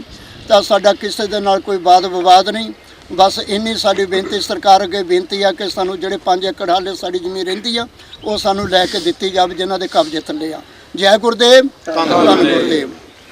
ਤਾਂ ਸਾਡਾ ਕਿਸੇ ਦੇ ਨਾਲ ਕੋਈ ਵਾਦ ਵਿਵਾਦ ਨਹੀਂ। ਬਸ ਇੰਨੀ ਸਾਡੀ ਬੇਨਤੀ ਸਰਕਾਰ ਅੱਗੇ ਬੇਨਤੀ ਆ ਕਿ ਸਾਨੂੰ ਜਿਹੜੇ 5 ਏਕੜ ਹਾਲੇ ਸਾਡੀ ਜ਼ਮੀਨ ਰਹਿੰਦੀ ਆ ਉਹ ਸਾਨੂੰ ਲੈ ਕੇ ਦਿੱਤੀ ਜਾਵੇ ਜਿਨ੍ਹਾਂ ਦੇ ਕਬਜ਼ੇ ਥੱਲੇ ਆ। ਜੈ ਗੁਰਦੇਵ। ਧੰਨ ਗੁਰਦੇਵ।